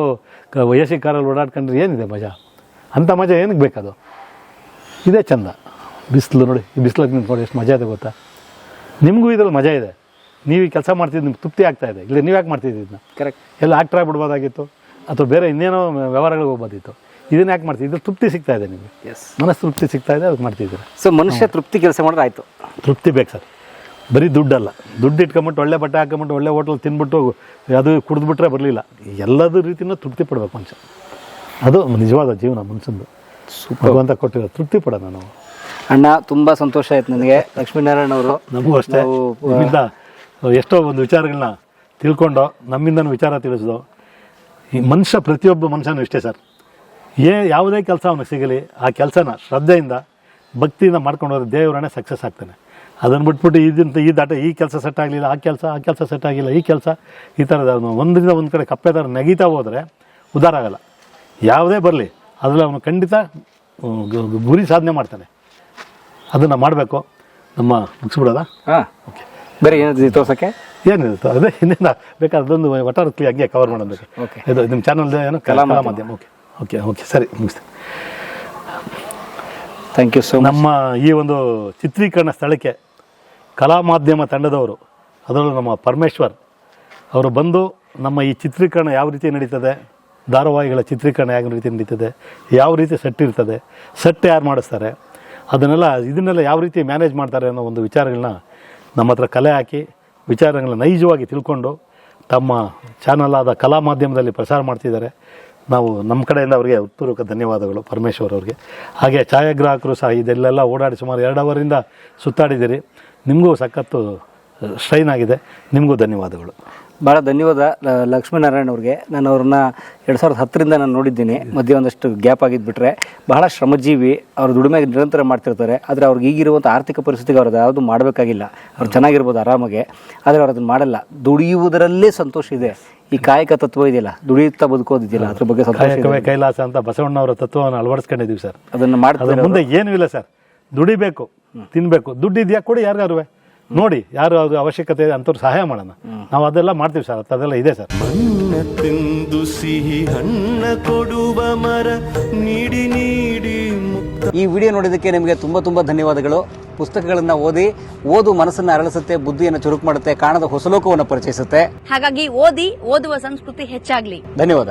ಕ ವಯಸ್ಸಿಗೆ ಕಾರಲ್ಲಿ ಓಡಾಡ್ಕೊಂಡ್ರೆ ಏನಿದೆ ಮಜಾ? ಅಂಥ ಮಜಾ ಏನಕ್ಕೆ ಬೇಕದು? ಇದೇ ಚಂದ. ಬಿಸಿಲು ನೋಡಿ ಈ ಬಿಸಿಲಕ್ಕೆ ನಿಂತ್ಕೊಂಡು ಎಷ್ಟು ಮಜಾ ಇದೆ ಗೊತ್ತಾ? ನಿಮಗೂ ಇದ್ರಲ್ಲಿ ಮಜಾ ಇದೆ. ನೀವು ಈ ಕೆಲಸ ಮಾಡ್ತಿದ್ದು ನಿಮ್ಗೆ ತೃಪ್ತಿ ಆಗ್ತಾ ಇದೆ. ಇಲ್ಲ ನೀವು ಯಾಕೆ ಮಾಡ್ತಿದ್ದೀನಿ ಕರೆಕ್ಟ್ ಎಲ್ಲ ಆಕ್ಟ್ರ್ ಆಗ್ಬಿಡ್ಬೋದಾಗಿತ್ತು. ಅಥವಾ ಬೇರೆ ಇನ್ನೇನೋ ವ್ಯವಹಾರಗಳಿಗೆ ಹೋಗ್ಬೋದಿತ್ತು ಇದನ್ನ ಯಾಕೆ ಮಾಡ್ತೀವಿ ಇದ್ರ ತೃಪ್ತಿ ಸಿಗ್ತಾ ಇದೆ ನಿಮಗೆ? ಎಸ್ ಮನಸ್ಸು ತೃಪ್ತಿ ಸಿಗ್ತಾ ಇದೆ ಅದಕ್ಕೆ ಮಾಡ್ತಿದ್ದೀರಾ? ಸೊ ಮನುಷ್ಯ ತೃಪ್ತಿ ಕೆಲಸ ಮಾಡಿದ್ರೆ ಆಯಿತು. ತೃಪ್ತಿ ಬೇಕು ಸರ್. ಬರೀ ದುಡ್ಡಲ್ಲ. ದುಡ್ಡು ಇಟ್ಕೊಂಬಿಟ್ಟು ಒಳ್ಳೆ ಬಟ್ಟೆ ಹಾಕೊಂಬಿಟ್ಟು ಒಳ್ಳೆ ಹೋಟ್ಲ್ ತಿಂದ್ಬಿಟ್ಟು ಅದು ಕುಡಿದ್ಬಿಟ್ರೆ ಬರಲಿಲ್ಲ. ಎಲ್ಲದ ರೀತಿಯೂ ತೃಪ್ತಿ ಪಡ್ಬೇಕು ಮನುಷ್ಯ. ಅದು ನಿಜವಾದ ಜೀವನ ಮನುಷ್ಯಂದು ಭಗವಂತ ಕೊಟ್ಟಿರೋ ತೃಪ್ತಿ ಪಡೋಣ ನಾವು ಅಣ್ಣ ತುಂಬ ಸಂತೋಷ ಆಯ್ತು ನನಗೆ ಲಕ್ಷ್ಮೀನಾರಾಯಣ ಅವರು. ನಮಗೂ ಅಷ್ಟೇ. ಎಷ್ಟೋ ಒಂದು ವಿಚಾರಗಳನ್ನ ತಿಳ್ಕೊಂಡು ನಮ್ಮಿಂದನೂ ವಿಚಾರ ತಿಳಿಸಿದು. ಈ ಮನುಷ್ಯ ಪ್ರತಿಯೊಬ್ಬ ಮನುಷ್ಯನೂ ಇಷ್ಟೇ ಸರ್. ಏ ಯಾವುದೇ ಕೆಲಸ ಅವನಿಗೆ ಸಿಗಲಿ ಆ ಕೆಲಸನ ಶ್ರದ್ಧೆಯಿಂದ ಭಕ್ತಿಯಿಂದ ಮಾಡ್ಕೊಂಡು ಹೋದ್ರೆ ದೇವರನ್ನೇ ಸಕ್ಸಸ್ ಆಗ್ತಾನೆ. ಅದನ್ನು ಬಿಟ್ಬಿಟ್ಟು ಇದಂತ ಈ ದಾಟ ಈ ಕೆಲಸ ಸೆಟ್ ಆಗಲಿಲ್ಲ ಆ ಕೆಲಸ ಆ ಕೆಲಸ ಸೆಟ್ ಆಗಿಲ್ಲ ಈ ಕೆಲಸ ಈ ಥರದ ಒಂದರಿಂದ ಒಂದು ಕಡೆ ಕಪ್ಪೆ ಥರ ನೆಗೀತಾ ಹೋದರೆ ಉದಾರ ಆಗಲ್ಲ. ಯಾವುದೇ ಬರಲಿ ಅದರಲ್ಲಿ ಅವನು ಖಂಡಿತ ಗುರಿ ಸಾಧನೆ ಮಾಡ್ತಾನೆ. ಅದನ್ನು ಮಾಡಬೇಕು. ನಮ್ಮ ಮುಗಿಸ್ಬಿಡೋದಾ? ಓಕೆ ಬೇರೆ ಏನಿದೆ ತೋರ್ಸಕ್ಕೆ? ಏನಿರುತ್ತೆ ಅದೇ ಇನ್ನೇನ? ಬೇಕಾದ್ರೆ ಅದೊಂದು ಒಟ್ಟಾರೆ ಹಂಗೆ ಕವರ್ ಮಾಡೋದು ಓಕೆ ಇದು ನಿಮ್ಮ ಚಾನಲ್ ಏನು? ಕಲಾ ಮಾಧ್ಯಮ. ಓಕೆ ಓಕೆ ಓಕೆ ಸರಿ ಮುಗಿಸ್ತೀನಿ ಥ್ಯಾಂಕ್ ಯು ಸೊ ನಮ್ಮ ಈ ಒಂದು ಚಿತ್ರೀಕರಣ ಸ್ಥಳಕ್ಕೆ ಕಲಾ ಮಾಧ್ಯಮ ತಂಡದವರು ಅದರಲ್ಲೂ ನಮ್ಮ ಪರಮೇಶ್ವರ್ ಅವರು ಬಂದು ನಮ್ಮ ಈ ಚಿತ್ರೀಕರಣ ಯಾವ ರೀತಿ ನಡೀತದೆ ಧಾರಾವಾಹಿಗಳ ಚಿತ್ರೀಕರಣ ಯಾವ ರೀತಿ ನಡೀತದೆ ಯಾವ ರೀತಿ ಸೆಟ್ ಇರ್ತದೆ ಸೆಟ್ ಯಾರು ಮಾಡಿಸ್ತಾರೆ ಅದನ್ನೆಲ್ಲ ಇದನ್ನೆಲ್ಲ ಯಾವ ರೀತಿ ಮ್ಯಾನೇಜ್ ಮಾಡ್ತಾರೆ ಅನ್ನೋ ಒಂದು ವಿಚಾರಗಳನ್ನ ನಮ್ಮ ಹತ್ರ ಕಲೆ ಹಾಕಿ ವಿಚಾರಗಳನ್ನ ನೈಜವಾಗಿ ತಿಳ್ಕೊಂಡು ತಮ್ಮ ಚಾನಲ್ ಆದ ಕಲಾ ಮಾಧ್ಯಮದಲ್ಲಿ ಪ್ರಸಾರ ಮಾಡ್ತಿದ್ದಾರೆ. ನಾವು ನಮ್ಮ ಕಡೆಯಿಂದ ಅವರಿಗೆ ಉತ್ಪೂರ್ವಕ ಧನ್ಯವಾದಗಳು ಪರಮೇಶ್ವರ್ ಅವರಿಗೆ. ಹಾಗೆ ಛಾಯಾಗ್ರಾಹಕರು ಸಹ ಇದೆಲ್ಲೆಲ್ಲ ಓಡಾಡಿ ಸುಮಾರು ಎರಡು ಅವರಿಂದ ಸುತ್ತಾಡಿದ್ದೀರಿ. ನಿಮಗೂ ಸಖತ್ತು ಸ್ಟ್ರೈನ್ ಆಗಿದೆ. ನಿಮಗೂ ಧನ್ಯವಾದಗಳು. ಭಾಳ ಧನ್ಯವಾದ ಲಕ್ಷ್ಮೀನಾರಾಯಣ ಅವ್ರಿಗೆ. ನಾನು ಅವ್ರನ್ನ ಎರಡು ಸಾವಿರದ ಹತ್ತರಿಂದ ನಾನು ನೋಡಿದ್ದೀನಿ. ಮಧ್ಯೆ ಒಂದಷ್ಟು ಗ್ಯಾಪ್ ಆಗಿದ್ಬಿಟ್ರೆ. ಬಹಳ ಶ್ರಮಜೀವಿ ಅವ್ರ ದುಡಿಮೆ ನಿರಂತರ ಮಾಡ್ತಿರ್ತಾರೆ. ಆದರೆ ಅವ್ರಿಗೆ ಈಗಿರುವಂಥ ಆರ್ಥಿಕ ಪರಿಸ್ಥಿತಿಗೆ ಅವ್ರದ್ದು ಯಾವುದು ಮಾಡಬೇಕಾಗಿಲ್ಲ. ಅವ್ರು ಚೆನ್ನಾಗಿರ್ಬೋದು ಆರಾಮಾಗೆ. ಆದರೆ ಅವ್ರು ಅದನ್ನು ಮಾಡಲ್ಲ. ದುಡಿಯುವುದರಲ್ಲೇ ಸಂತೋಷ ಇದೆ. ಈ ಕಾಯಕ ತತ್ವ ಇದೆಯಲ್ಲ ದುಡಿಯುತ್ತಾ ಬದುಕೋದಿದೆಯಲ್ಲ ಅದ್ರ ಬಗ್ಗೆ ಕಾಯಕವೇ ಕೈಲಾಸ ಅಂತ ಬಸವಣ್ಣವರ ತತ್ವವನ್ನು ಅಳವಡಿಸ್ಕೊಂಡಿದ್ದೀವಿ ಸರ್. ಅದನ್ನು ಮಾಡಿ ಮಾಡ್ತಾರೆ ಮುಂದೆ ಏನೂ ಇಲ್ಲ ಸರ್. ದುಡಿಬೇಕು ತಿನ್ನಬೇಕು ದುಡ್ಡು ಇದೆಯಾ ಕೊಡಿ ಯಾರಿಗಾರುವೆ ನೋಡಿ ಯಾರು ಅದು ಅವಶ್ಯಕತೆ ಇದೆ ಅಂಥವ್ರು ಸಹಾಯ ಮಾಡೋಣ. ನಾವು ಅದೆಲ್ಲ ಮಾಡ್ತೀವಿ ಸರ್ ಅದೆಲ್ಲ ಇದೆ ಸರ್. ಮಣ್ಣ ತಿಂದು ಸಿಹಿ ಹಣ್ಣ ಕೊಡುವ ಮರ ನೀಡಿ ನೀಡಿ ಮುಕ್ತ. ಈ ವಿಡಿಯೋ ನೋಡಿದ್ದಕ್ಕೆ ನಿಮಗೆ ತುಂಬ ತುಂಬ ಧನ್ಯವಾದಗಳು. ಪುಸ್ತಕಗಳನ್ನು ಓದಿ ಓದು ಮನಸ್ಸನ್ನು ಅರಳಿಸುತ್ತೆ ಬುದ್ಧಿಯನ್ನು ಚುರುಕು ಮಾಡುತ್ತೆ ಕಾಣದ ಹೊಸ ಲೋಕವನ್ನು ಪರಿಚಯಿಸುತ್ತೆ. ಹಾಗಾಗಿ ಓದಿ ಓದುವ ಸಂಸ್ಕೃತಿ ಹೆಚ್ಚಾಗ್ಲಿ. ಧನ್ಯವಾದ.